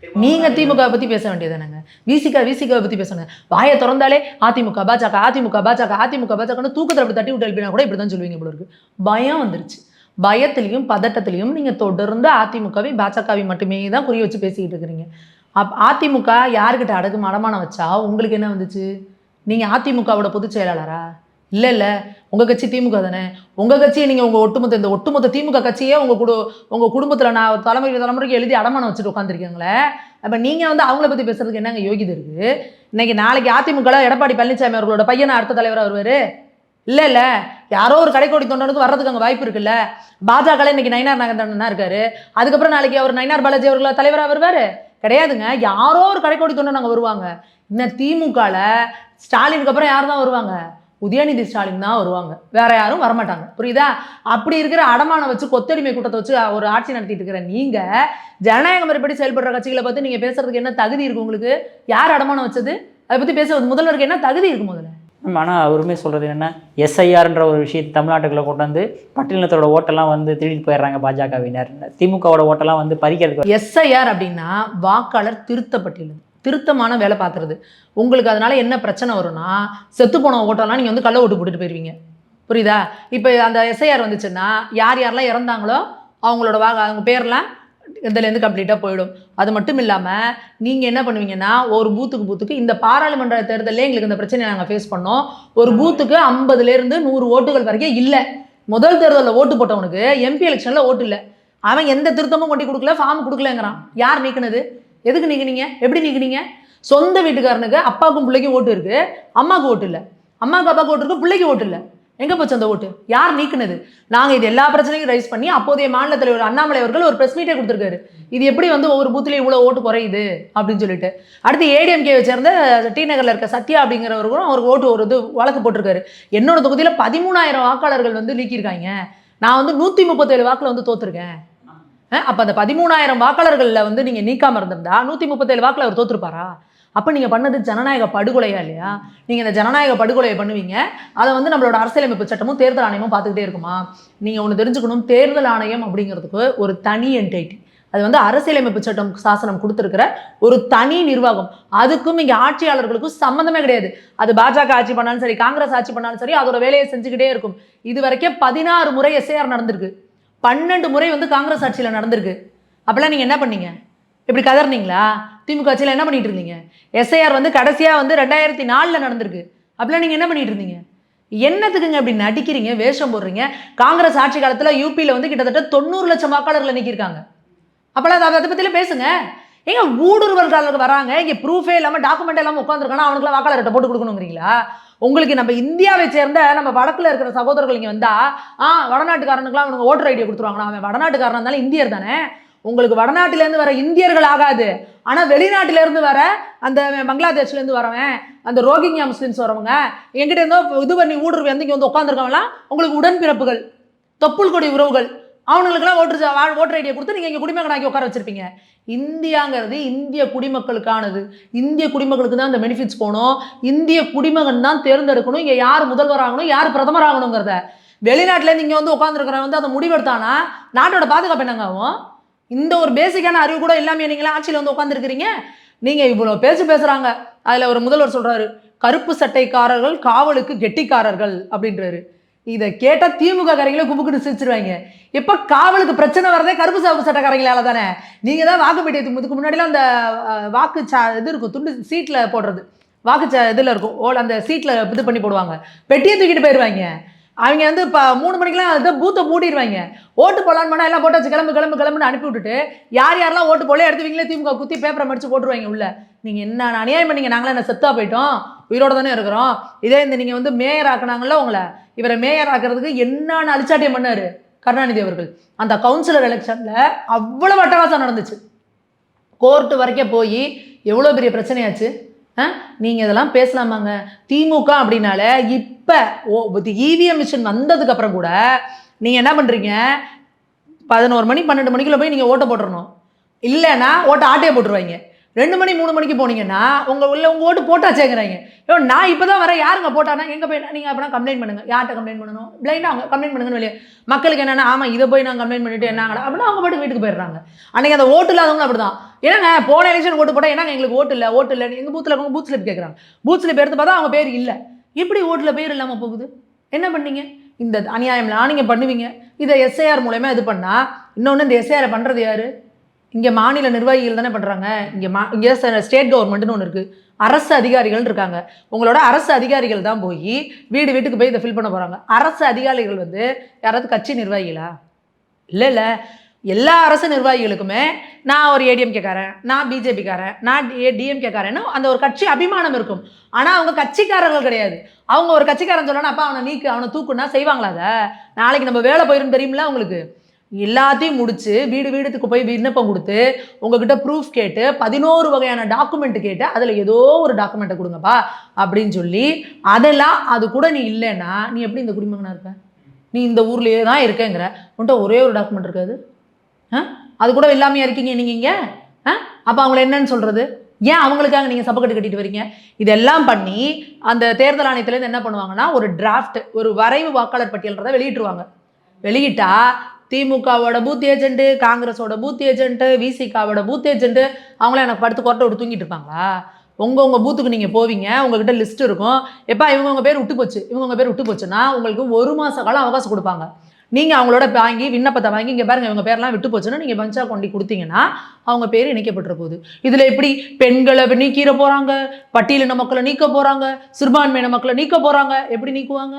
நீங்க திமுக பத்தி பேச வேண்டியதானங்க விசிகா விசிகாவை பத்தி பேசணுங்க வாயை திறந்தாலே அதிமுக பாஜக அதிமுக பாஜக அதிமுக பாஜகன்னு தூக்கத்தில் அப்படி தட்டி விட்டு எழுப்பினா கூட இப்படி தான் சொல்லுவீங்க போல இருக்கு. பயம் வந்துருச்சு. பயத்திலையும் பதட்டத்திலையும் நீங்க தொடர்ந்து அதிமுகவை பாஜகவை மட்டுமே தான் குறி வச்சு பேசிக்கிட்டு இருக்கிறீங்க. அப் அதிமுக யார்கிட்ட அடகு அடமானம் வச்சா உங்களுக்கு என்ன வந்துச்சு? நீங்க அதிமுகவோட பொதுச் செயலாளரா? இல்லை இல்லை. உங்கள் கட்சி திமுக தானே. உங்கள் கட்சியை நீங்கள் உங்கள் ஒட்டுமொத்த இந்த ஒட்டுமொத்த திமுக கட்சியே உங்கள் குடு உங்கள் குடும்பத்தில் நான் தலைமுறை தலைமுறைக்கு எழுதி அடமானம் வச்சுட்டு உட்காந்துருக்கீங்களே அப்போ நீங்கள் வந்து அவங்கள பற்றி பேசுறதுக்கு என்னங்க யோகிதை இருக்குது இன்னைக்கு நாளைக்கு அதிமுக எடப்பாடி பழனிசாமி அவர்களோட பையனை அடுத்த தலைவராக வருவார்? இல்லை இல்லை. யாரோ ஒரு கடைக்கோடி தொண்டனுக்கு வர்றதுக்கு அங்கே வாய்ப்பு இருக்குல்ல. பாஜக இன்னைக்கு நயினார் நாகந்தனா இருக்காரு. அதுக்கப்புறம் நாளைக்கு அவர் நயினார் பாலாஜி அவர்கள தலைவராக வருவார்? கிடையாதுங்க. யாரோ ஒரு கடைக்கோடி தொண்டன் அங்கே வருவாங்க. இன்னும் திமுகவில் ஸ்டாலினுக்கு அப்புறம் யார் தான் வருவாங்க? உதயநிதி ஸ்டாலின் தான் வருவாங்க. வேற யாரும் வரமாட்டாங்க. புரியுதா? அப்படி இருக்கிற அடமானம் வச்சு கொத்தடிமை கூட்டத்தை வச்சு ஒரு ஆட்சி நடத்திட்டு இருக்கிற நீங்க ஜனநாயக முறைப்படி செயல்படுற கட்சிகளை பத்தி நீங்க பேசுறதுக்கு என்ன தகுதி இருக்கு உங்களுக்கு? யார் அடமானம் வச்சது? அதை பத்தி பேசுறது முதல்வருக்கு என்ன தகுதி இருக்கு முதல்ல? ஆனால் அவருமே சொல்கிறது என்னென்னா எஸ்ஐஆர்ன்ற ஒரு விஷயத்தை தமிழ்நாட்டுக்குள்ள கொண்டு வந்து பட்டியலினத்தோட ஓட்டெல்லாம் வந்து திருடிட்டு போயிடுறாங்க பாஜகவினர். திமுகவோட ஓட்டெல்லாம் வந்து பறிக்கிறதுக்கு எஸ்ஐஆர் அப்படின்னா வாக்காளர் திருத்தப்பட்டியல். திருத்தமான வேலை பார்க்குறது. உங்களுக்கு அதனால என்ன பிரச்சனை வரும்னா செத்து போன ஓட்டெல்லாம் நீங்கள் வந்து கள்ள ஓட்டு போட்டுட்டு போயிருவீங்க. புரியுதா? இப்போ அந்த எஸ்ஐஆர் வந்துச்சுன்னா யார் யாரெல்லாம் இறந்தாங்களோ அவங்களோட வாக அவங்க பேர்லாம் இதுலேருந்து கம்ப்ளீட்டாக போயிடும். அது மட்டும் இல்லாமல் நீங்கள் என்ன பண்ணுவீங்கன்னா ஒரு பூத்துக்கு பூத்துக்கு இந்த பாராளுமன்ற தேர்தலே எங்களுக்கு இந்த பிரச்சனையை நாங்கள் ஃபேஸ் பண்ணோம். ஒரு பூத்துக்கு ஐம்பதுலேருந்து நூறு ஓட்டுகள் வரைக்கும் இல்லை. முதல் தேர்தலில் ஓட்டு போட்டவனுக்கு எம்பி எலெக்ஷனில் ஓட்டு இல்லை. அவன் எந்த திருத்தமும் கொண்டு கொடுக்கல ஃபார்ம் கொடுக்கலங்கிறான். யார் நீக்கினது? எதுக்கு நீக்குனீங்க எப்படி நீக்குனீங்க சொந்த வீட்டுக்காரனுக்கு அப்பாவுக்கும் பிள்ளைக்கும் ஓட்டு இருக்கு. அம்மாவுக்கு ஓட்டு இல்லை. அம்மாவுக்கு அப்பாவுக்கு ஓட்டு இருக்கு பிள்ளைக்கு ஓட்டு இல்லை. எங்கே போச்சு அந்த ஓட்டு? யார் நீக்குனது? நாங்கள் இது எல்லா பிரச்சனையும் ரைஸ் பண்ணி அப்போதைய மாநில தலைவர் அண்ணாமலை அவர்கள் ஒரு ப்ரெஸ் மீட்டே கொடுத்துருக்காரு. இது எப்படி வந்து ஒவ்வொரு பூத்துலேயும் இவ்வளோ ஓட்டு குறையுது? அப்படின்னு சொல்லிட்டு. அடுத்து ஏடிஎம்கேவை சேர்ந்த டி நகரில் இருக்க சத்யா அப்படிங்கிறவருக்கும் அவருக்கு ஓட்டு ஒரு இது வழக்கு போட்டிருக்காரு. என்னோட தொகுதியில் பதிமூணாயிரம் வாக்காளர்கள் வந்து நீக்கியிருக்காங்க. நான் வந்து நூற்றி முப்பத்தேழு வாக்கில் வந்து தோத்துருக்கேன். அப்போ அந்த பதிமூணாயிரம் வாக்காளர்களில் வந்து நீங்கள் நீக்காமல் இருந்திருந்தா நூற்றி முப்பத்தேழு வாக்கில் அவர் தோற்றுருப்பாரா அப்போ நீங்கள் பண்ணது ஜனநாயக படுகொலையா இல்லையா? நீங்கள் இந்த ஜனநாயக படுகொலையை பண்ணுவீங்க. அதை வந்து நம்மளோட அரசியலமைப்பு சட்டமும் தேர்தல் ஆணையமும் பார்த்துக்கிட்டே இருக்குமா? நீங்கள் ஒன்று தெரிஞ்சுக்கணும் தேர்தல் ஆணையம் அப்படிங்கிறதுக்கு ஒரு தனி என்டைட்டி அது வந்து அரசியலமைப்பு சட்டம் சாசனம் கொடுத்துருக்கிற ஒரு தனி நிர்வாகம். அதுக்கும் இங்கே ஆட்சியாளர்களுக்கும் சம்மந்தமே கிடையாது. அது பாஜக ஆட்சி பண்ணாலும் சரி காங்கிரஸ் ஆட்சி பண்ணாலும் சரி அதோட வேலையை செஞ்சுக்கிட்டே இருக்கும். இது வரைக்கும் பதினாறு முறை எஸ்ஏஆர் நடந்திருக்கு. பன்னெண்டு முறை வந்து காங்கிரஸ் ஆட்சியில் நடந்திருக்கு. அப்போல்லாம் நீங்கள் என்ன பண்ணீங்க? இப்படி கதறினீங்களா? திமுக ஆட்சியில் என்ன பண்ணிட்டு இருந்தீங்க? எஸ்ஐஆர் வந்து கடைசியாக வந்து ரெண்டாயிரத்தி நாலில் நடந்திருக்கு. அப்போல்லாம் நீங்கள் என்ன பண்ணிட்டு இருந்தீங்க? என்னத்துக்குங்க அப்படி நடிக்கிறீங்க வேஷம் போடுறீங்க? காங்கிரஸ் ஆட்சி காலத்தில் யூபியில் வந்து கிட்டத்தட்ட தொண்ணூறு லட்சம் வாக்காளர்கள் நிற்கிருக்காங்க அப்போல்லாம் அதை அதை பற்றிலாம் பேசுங்க. ஏங்க ஊடுருவல்காரர்கள் வராங்க. இங்கே ப்ரூஃபே இல்லாமல் டாக்குமெண்ட் இல்லாமல் உட்காந்துருக்கானா அவனுக்குலாம் வாக்காளர்கிட்ட போட்டு கொடுக்கணுங்கிறீங்களா? உங்களுக்கு நம்ம இந்தியாவை சேர்ந்த நம்ம வடக்கில் இருக்கிற சகோதரர்கள் இங்கே வந்தால் ஆ வடநாட்டுக்காரனுக்குலாம் அவனுக்கு ஓட்டர் ஐடியா கொடுத்துருவாங்களா அவன் வடநாட்டுக்காரன் இருந்தாலும் இந்தியர் தானே? உங்களுக்கு வடநாட்டிலேருந்து வர இந்தியர்கள் ஆகாது. ஆனால் வெளிநாட்டிலேருந்து வர அந்த பங்களாதேஷ்லேருந்து வரவன் அந்த ரோஹிங்யா முஸ்லீம்ஸ் வரவங்க எங்கிட்ட இருந்தோ இது பண்ணி ஊடுருவி வந்து இங்கே வந்து உட்காந்துருக்கவங்களாம் உங்களுக்கு உடன்பிறப்புகள் தொப்புள் கொடி உறவுகள் அவனுங்களுக்குலாம் ஓட்டர் ஓட்டர் ஐடியை கொடுத்து நீங்கள் இங்கே குடிமகனாக்கி உட்கார வச்சுருப்பீங்க. இந்தியாங்கிறது இந்திய குடிமக்களுக்கானது. இந்திய குடிமக்களுக்கு தான் அந்த பெனிஃபிட்ஸ் போகணும். இந்திய குடிமகன் தான் தேர்ந்தெடுக்கணும். இங்கே யார் முதல்வர் ஆகணும் யார் பிரதமர் ஆகணுங்கிறத. வெளிநாட்டிலேருந்து இங்கே வந்து உட்காந்துருக்கிறவன் வந்து அதை முடிவெடுத்தானா? நாட்டோட பாதுகாப்பு என்னங்க ஆகும்? இந்த ஒரு பேசிக்கான அறிவு கூட இல்லாமல் நீங்களாம் ஆட்சியில் வந்து உட்காந்துருக்கிறீங்க நீங்கள் இவ்வளோ பேச்சு பேசுகிறாங்க அதில் ஒரு முதல்வர் சொல்கிறாரு கருப்பு சட்டைக்காரர்கள் காவலுக்கு கெட்டிக்காரர்கள் அப்படின்றாரு. இதை கேட்டால் திமுக காரங்களே கும்புக்குன்னு சிரிச்சிருவாங்க. இப்போ காவலுக்கு பிரச்சனை வரதே கருப்பு சாப்பு சட்டக்காரங்களால தானே? நீங்கள் தான் வாக்கு பெட்டி இதுக்கு முன்னாடிலாம் அந்த வாக்கு சா இது இருக்கும் துண்டு சீட்டில் போடுறது. வாக்கு சா இதில் இருக்கும். ஓல் அந்த சீட்டில் இது பண்ணி போடுவாங்க. பெட்டியை தூக்கிட்டு போயிடுவாங்க அவங்க வந்து இப்போ மூணு மணிக்கெலாம் இதை பூத்தை மூடிடுவாங்க ஓட்டு போடலான்னு பண்ணால் எல்லாம் போட்டாச்சு கிளம்பு கிளம்பு கிளம்புன்னு அனுப்பி விட்டுட்டு யார் யாரெல்லாம் ஓட்டு போல எடுத்துவீங்களே திமுக குத்தி பேப்பரை மடித்து போட்டுருவாங்க உள்ள. நீங்கள் என்ன அநியாயம் பண்ணீங்க நாங்களாம் என்ன செத்தா போயிட்டோம்? உயிரோடு தானே இருக்கிறோம். இதே இந்த நீங்கள் வந்து மேயர் ஆக்குனாங்கல்ல உங்களை. இவரை மேயர் ஆக்குறதுக்கு என்னென்ன அழிச்சாட்டியம் பண்ணார்? கருணாநிதி அவர்கள். அந்த கவுன்சிலர் எலெக்ஷனில் அவ்வளோ அட்டகாசம் நடந்துச்சு. கோர்ட்டு வரைக்கும் போய் எவ்வளோ பெரிய பிரச்சனையாச்சு? நீங்கள் இதெல்லாம் பேசலாமாங்க? திமுக அப்படின்னால இப்போ ஓ இவிஎம் மிஷின் வந்ததுக்கு அப்புறம் கூட நீங்கள் என்ன பண்ணுறீங்க பதினோரு மணி பன்னெண்டு மணிக்குள்ளே போய் நீங்கள் ஓட்டை போட்டுறணும். இல்லைன்னா ஓட்டை ஆட்டையை போட்டுருவாங்க. ரெண்டு மணி மூணு மணிக்கு போனீங்கன்னா உங்கள் உள்ள உங்கள் ஓட்டு போட்டாச்சேங்கிறாங்க. ஐயோ நான் இப்போ தான் வரேன் யாருங்க போட்டானா? எங்கே போய் நீங்கள் அப்படின்னா கம்ப்ளைண்ட் பண்ணுங்கள் யார்கிட்ட கம்ப்ளைண்ட் பண்ணணும்? பிளைண்டாக அவங்க கம்ப்ளைண்ட் பண்ணுங்கன்னு வெளியே. மக்களுக்கு என்னென்னா ஆமாம் இதை போய் நான் கம்ப்ளைண்ட் பண்ணிட்டு என்னங்கடா அப்படின்னா அவங்க பாட்டுக்கு வீட்டுக்கு போயிடுறாங்க. அன்றைக்கி அந்த ஓட்டு இல்லாதவங்களும் அப்படி தான் ஏன்னாங்க போன எலெக்ஷன் ஓட்டு போட்டால் என்னங்க எங்களுக்கு ஓட்டு இல்லை? ஓட்டு இல்லை. எங்கள் பூத்தில் இருக்கவங்க பூத் ஸ்லிப் கேட்குறாங்க பூத் ஸ்லிப் எடுத்து பார்த்தா அவங்க பேர் இல்லை. எப்படி ஓட்டில் பேர் இல்லாமல் போகுது? என்ன பண்ணீங்க? இந்த அநியாயம்லாம் நீங்கள் பண்ணுவீங்க. இதை எஸ்ஐஆர் மூலயமா இது பண்ணால் இன்னொன்று இந்த எஸ்ஐஆரை பண்ணுறது யார்? இங்கே மாநில நிர்வாகிகள் தானே பண்ணுறாங்க இங்கே மா இங்கே ஸ்டேட் கவர்மெண்ட்னு ஒன்று இருக்குது அரசு அதிகாரிகள் இருக்காங்க. உங்களோட அரசு அதிகாரிகள் தான் போய் வீடு வீட்டுக்கு போய் இதை ஃபில் பண்ண போகிறாங்க அரசு அதிகாரிகள் வந்து யாராவது கட்சி நிர்வாகிகளா? இல்லை இல்லை. எல்லா அரசு நிர்வாகிகளுக்குமே நான் ஒரு ஏடிஎம்கேக்காரன் நான் பிஜேபிக்காரன் நான் டிஎம்கேக்காரன்னு அந்த ஒரு கட்சி அபிமானம் இருக்கும். ஆனால் அவங்க கட்சிக்காரர்கள் கிடையாது. அவங்க ஒரு கட்சிக்காரன் சொல்லணும் அப்பா அவனை நீக்கு அவனை தூக்குன்னா செய்வாங்களா அதை? நாளைக்கு நம்ம வேலை போயிரும் தெரியுமில அவங்களுக்கு எல்லாத்தையும் முடிச்சு வீடு வீடுக்கு போய் விண்ணப்பம் கொடுத்து உங்ககிட்ட ப்ரூஃப் கேட்டு பதினோரு வகையான டாக்குமெண்ட் கேட்டு அதில் ஏதோ ஒரு டாக்குமெண்ட்டை கொடுங்கப்பா அப்படின்னு சொல்லி அதெல்லாம் அது கூட நீ இல்லைன்னா நீ எப்படி இந்த குடிமகனாக இருப்ப? நீ இந்த ஊர்லேயே தான் இருக்கேங்கிற. உன்ட்ட ஒரே ஒரு டாக்குமெண்ட் இருக்காது ஆ? அது கூட எல்லாமே இருக்கீங்க நீங்கள் இங்கே? ஆ? அப்போ அவங்கள என்னன்னு சொல்கிறது ஏன் அவங்களுக்காக நீங்கள் சப்பக்கட்டு கட்டிட்டு வரீங்க இதெல்லாம் பண்ணி அந்த தேர்தல் ஆணையத்துலேருந்து என்ன பண்ணுவாங்கன்னா ஒரு டிராஃப்ட் ஒரு வரைவு வாக்காளர் பட்டியல்ன்றதை வெளியிட்டுருவாங்க. வெளியிட்டா திமுகவோட பூத் ஏஜென்ட்டு காங்கிரஸோட பூத் ஏஜென்ட்டு விசிகாவோட பூத் ஏஜென்ட்டு அவங்களாம் எனக்கு படுத்து கொரட்டை விட்டு தூங்கிட்டு இருப்பாங்களா? உங்கள் உங்கள் பூத்துக்கு நீங்கள் போவீங்க உங்ககிட்ட லிஸ்ட் இருக்கும். எப்பா இவங்கவுங்க பேர் விட்டு போச்சு இவங்க பேர் விட்டு போச்சுன்னா உங்களுக்கு ஒரு மாத காலம் அவகாசம் கொடுப்பாங்க. நீங்கள் அவங்களோட வாங்கி விண்ணப்பத்தை வாங்கி இங்கே பாருங்க இவங்க பேர்லாம் விட்டு போச்சுன்னா நீங்கள் பஞ்சா கொண்டு கொடுத்தீங்கன்னா அவங்க பேர் இணைக்கப்பட்டுற போகுது. இதில் எப்படி பெண்களை நீக்கிற போகிறாங்க பட்டியலின மக்களை நீக்க போகிறாங்க சிறுபான்மையின மக்களை நீக்க போகிறாங்க எப்படி நீக்குவாங்க?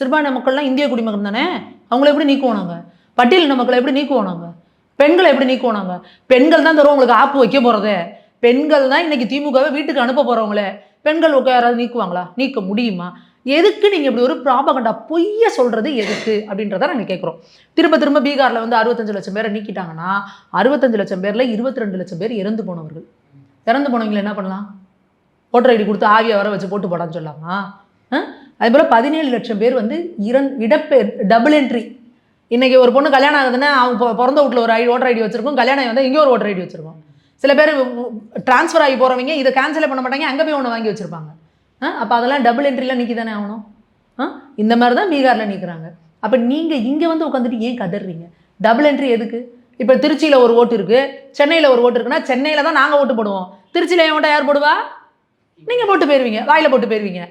சிறுபான்மை மக்கள்லாம் இந்திய குடிமகன் தானே? அவங்கள எப்படி நீக்குவோம் நாங்கள் பட்டியல் நமக்களை எப்படி நீக்குவோம் நாங்கள் பெண்களை எப்படி நீக்குவோம் நாங்கள் பெண்கள் தான் தரும் உங்களுக்கு ஆப்பு வைக்க போகிறதே பெண்கள் தான் இன்னைக்கு திமுகவை வீட்டுக்கு அனுப்ப போகிறவங்களே பெண்கள் யாராவது நீக்குவாங்களா? நீக்க முடியுமா? எதுக்கு நீங்கள் இப்படி ஒரு ப்ராபகண்டா பொய்ய சொல்கிறது எதுக்கு அப்படின்றத நாங்கள் கேட்குறோம் திரும்ப திரும்ப பீகாரில் வந்து அறுபத்தஞ்சு லட்சம் பேரை நீக்கிட்டாங்கன்னா அறுபத்தஞ்சு லட்சம் பேரில் இருபத்தி ரெண்டு லட்சம் பேர் இறந்து போனவர்கள். இறந்து போனவங்களை என்ன பண்ணலாம்? ஓட்டர் ஐடி கொடுத்து ஆவியை வர வச்சு போட்டு போடான்னு சொல்லாமா? அதே போல் பதினேழு லட்சம் பேர் வந்து இறந் இடப்பெயர் டபுள் என்ட்ரி இன்றைக்கி ஒரு பொண்ணு கல்யாணம் ஆகுதுன்னா அவங்க பிறந்த வீட்டில் ஒரு ஐ ஓட்டர் ஐடி வச்சுருக்கோம். கல்யாணம் ஆகி வந்தால் இங்கே ஒரு ஓட்டர் ஐடி வச்சுருக்கோம். சில பேர் ட்ரான்ஸ்ஃபர் ஆகி போகிறவங்க இதை கேன்சலே பண்ண மாட்டாங்க அங்கே போய் ஒன்று வாங்கி வச்சிருப்பாங்க. அப்போ அதெல்லாம் டபுள் என்ட்ரியில் நிற்கி தானே ஆகணும்? ஆ? இந்த மாதிரி தான் பீகாரில் நிற்கிறாங்க அப்போ நீங்கள் இங்கே வந்து உட்காந்துட்டு ஏன் கதறீங்க? டபுள் என்ட்ரி எதுக்கு? இப்போ திருச்சியில் ஒரு ஓட்டு இருக்குது சென்னையில் ஒரு ஓட்டு இருக்குன்னா சென்னையில் தான் நாங்கள் ஓட்டு போடுவோம். திருச்சியில் என் ஓட்டை யார் போடுவா? நீங்கள் போட்டு போயிருவீங்க வாயில் போட்டு போயிருவீங்க.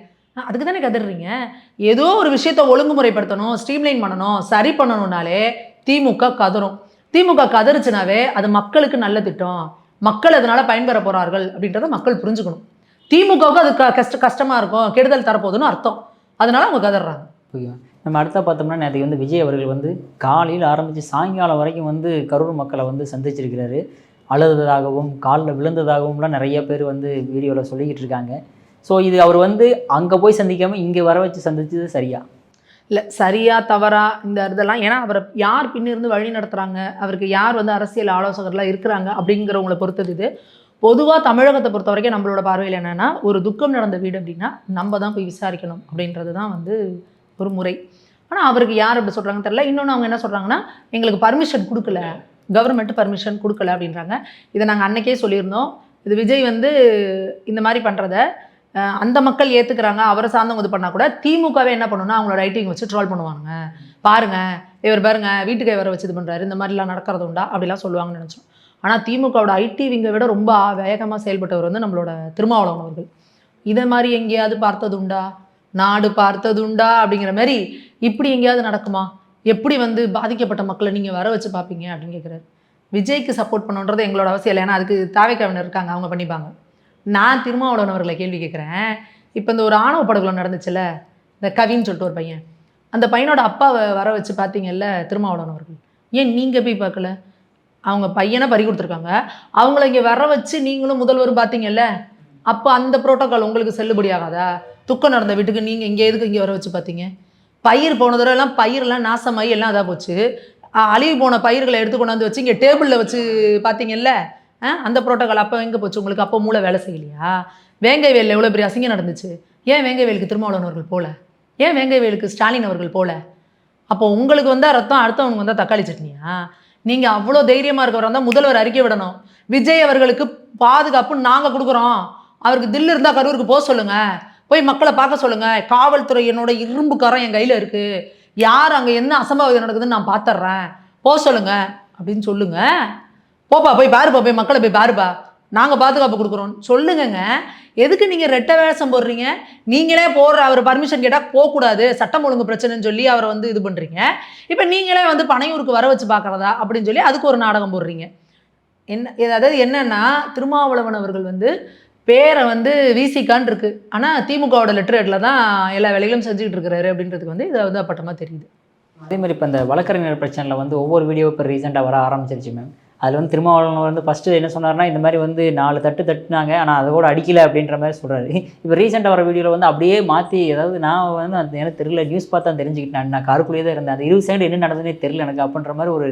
அதுக்கு தானே கதறீங்க? ஏதோ ஒரு விஷயத்த ஒழுங்குமுறைப்படுத்தணும் ஸ்ட்ரீம்லைன் பண்ணணும் சரி பண்ணணும்னாலே திமுக கதறும். திமுக கதறுச்சுனாவே அது மக்களுக்கு நல்ல திட்டம். மக்கள் அதனால் பயன்பெற போகிறார்கள் அப்படின்றத மக்கள் புரிஞ்சுக்கணும். திமுகவுக்கு அது க- கஷ்ட கஷ்டமாக இருக்கும் கெடுதல் தரப்போகுதுன்னு அர்த்தம். அதனால அவங்க கதறாங்க. நம்ம அடுத்த பார்த்தோம்னா நேற்று வந்து விஜய் அவர்கள் வந்து காலையில் ஆரம்பித்து சாயங்காலம் வரைக்கும் வந்து கரூர் மக்களை வந்து சந்திச்சிருக்கிறாரு. அழுததாகவும் காலில் விழுந்ததாகவும்லாம் நிறைய பேர் வந்து வீடியோவில் சொல்லிக்கிட்டு இருக்காங்க. ஸோ இது அவர் வந்து அங்கே போய் சந்திக்காமல் இங்கே வர வச்சு சந்திச்சது சரியா? இல்லை சரியா தவறா இந்த இதெல்லாம் ஏன்னா அவரை யார் பின்னிருந்து வழி நடத்துகிறாங்க அவருக்கு யார் வந்து அரசியல் ஆலோசகர்லாம் இருக்கிறாங்க? அப்படிங்கிறவங்கள பொறுத்தது இது. பொதுவாக தமிழகத்தை பொறுத்த வரைக்கும் நம்மளோட பார்வையில் என்னென்னா ஒரு துக்கம் நடந்த வீடு அப்படின்னா நம்ம தான் போய் விசாரிக்கணும் அப்படின்றது தான் வந்து ஒரு முறை. ஆனால் அவருக்கு யார் அப்படி சொல்கிறாங்கன்னு தெரியல. இன்னொன்று அவங்க என்ன சொல்கிறாங்கன்னா எங்களுக்கு பர்மிஷன் கொடுக்கல. கவர்மெண்ட் பர்மிஷன் கொடுக்கல அப்படின்றாங்க. இதை நாங்கள் அன்னைக்கே சொல்லியிருந்தோம். இது விஜய் வந்து இந்த மாதிரி பண்ணுறத அந்த மக்கள் ஏற்றுக்கிறாங்க அவரை சார்ந்தவங்க இது பண்ணால் கூட திமுகவே என்ன பண்ணுன்னா அவங்களோட ரைட்டிங் வச்சு ட்ரால் பண்ணுவாங்க பாருங்க இவர் பாருங்க வீட்டுக்கு இவரை வச்சு இது பண்ணுறாரு இந்த மாதிரிலாம் நடக்கிறது உண்டா? அப்படிலாம் சொல்லுவாங்கன்னு நினச்சோம். ஆனால் திமுகவோட ஐடி விங்கை விட ரொம்ப வேகமாக செயல்பட்டவர் வந்து நம்மளோட திருமாவளவன் அவர்கள். இதை மாதிரி எங்கேயாவது பார்த்தது உண்டா? நாடு பார்த்தது உண்டா? அப்படிங்கிற மாதிரி இப்படி எங்கேயாவது நடக்குமா? எப்படி வந்து பாதிக்கப்பட்ட மக்களை நீங்கள் வர வச்சு பார்ப்பீங்க அப்படின்னு கேட்குறாரு விஜய்க்கு சப்போர்ட் பண்ணுன்றது எங்களோட அவசியம் இல்லை. ஏன்னா அதுக்கு தாவைக்கவினர் இருக்காங்க அவங்க பண்ணிப்பாங்க. நான் திருமாவளவன் அவர்களை கேள்வி கேட்குறேன் இப்போ இந்த ஒரு ஆணவ படுகொலை நடந்துச்சுல்ல இந்த கவின்னு சொல்லிட்டு ஒரு பையன். அந்த பையனோட அப்பாவை வர வச்சு பார்த்தீங்கல்ல திருமாவளவன் அவர்கள் ஏன் நீங்கள் போய் பார்க்கல அவங்க பையனை பறி கொடுத்துருக்காங்க. அவங்கள இங்கே வர வச்சு நீங்களும் முதல்வரும் பார்த்தீங்கல்ல அப்போ அந்த புரோட்டோகால் உங்களுக்கு செல்லுபடி ஆகாதா? துக்கம் நடந்த வீட்டுக்கு நீங்கள் இங்கே எதுக்கு இங்கே வர வச்சு பார்த்தீங்க பயிர் போன தடவை எல்லாம் பயிரெல்லாம் நாசமாயி எல்லாம் அதாக போச்சு. அழிவு போன பயிர்களை எடுத்து கொண்டாந்து வச்சு இங்கே டேபிளில் வச்சு பார்த்தீங்கல்ல அந்த புரோட்டோகால் அப்போ எங்கே போச்சு? உங்களுக்கு அப்போ மூளை வேலை செய்யலையா? வேங்கை வேலில் எவ்வளோ பெரிய அசிங்கம் நடந்துச்சு? ஏன் வேங்கை வேலுக்கு திருமாவளவன் அவர்கள் போல? ஏன் வேங்கை வேலுக்கு ஸ்டாலின் அவர்கள் போல? அப்போ உங்களுக்கு வந்தால் ரத்தம் அடுத்தவனுக்கு வந்தால் தக்காளி சட்னியா? நீங்கள் அவ்வளோ தைரியமாக இருக்கவர் தான் முதல்வர் அறிக்கை விடணும். விஜய் அவர்களுக்கு பாதுகாப்பு நாங்கள் கொடுக்குறோம். அவருக்கு தில்லு இருந்தால் கரூருக்கு போக சொல்லுங்கள் போய் மக்களை பார்க்க சொல்லுங்கள் காவல்துறை என்னோட இரும்பு கரம் என் கையில் இருக்குது யார் அங்கே என்ன அசம்பாவிதம் நடக்குதுன்னு நான் பார்த்துட்றேன் போக சொல்லுங்கள் அப்படின்னு சொல்லுங்கள் போப்பா போய் பாருப்பா போய் மக்களை போய் பாருப்பா. நாங்கள் பாதுகாப்பு கொடுக்குறோம். சொல்லுங்கங்க. எதுக்கு நீங்கள் ரெட்டை வேஷம் போடுறீங்க? நீங்களே போடுற அவர் பர்மிஷன் கேட்டால் போகக்கூடாது. சட்டம் ஒழுங்கு பிரச்சனைன்னு சொல்லி அவரை வந்து இது பண்ணுறீங்க இப்போ நீங்களே வந்து பனையூருக்கு வர வச்சு பார்க்குறதா அப்படின்னு சொல்லி அதுக்கு ஒரு நாடகம் போடுறீங்க. என்ன அதாவது என்னென்னா திருமாவளவன் அவர்கள் வந்து பேரை வந்து விசிகான் இருக்கு. ஆனால் திமுகவோட லெட்டர் தான் எல்லா வேலைகளும் செஞ்சுக்கிட்டு இருக்கிறாரு அப்படின்றதுக்கு வந்து இதை வந்து அப்பட்டமாக தெரியுது. அதே மாதிரி இப்போ இந்த வழக்கறிஞர் பிரச்சனையில் வந்து ஒவ்வொரு வீடியோ இப்போ ரீசெண்டாக வர ஆரம்பிச்சிருச்சு மேம் அதில் வந்து திருமாவளவன் வந்து ஃபஸ்ட்டு என்ன சொன்னார்னா இந்த மாதிரி வந்து நாலு தட்டு தட்டுனாங்க ஆனால் அதை கூட அடிக்கல அப்படின்ற மாதிரி சொல்கிறாரு இப்போ ரீசெண்டாக வர வீடியோவில் வந்து அப்படியே மாற்றி அதாவது நான் வந்து அது எனக்கு தெரியல நியூஸ் பார்த்தா தெரிஞ்சுக்கிட்டேன். நான் காருக்குள்ளேயே தான் இருந்தேன். அந்த இருபது செகண்ட் என்ன நடந்ததுனே தெரியல எனக்கு அப்படின்ற மாதிரி ஒரு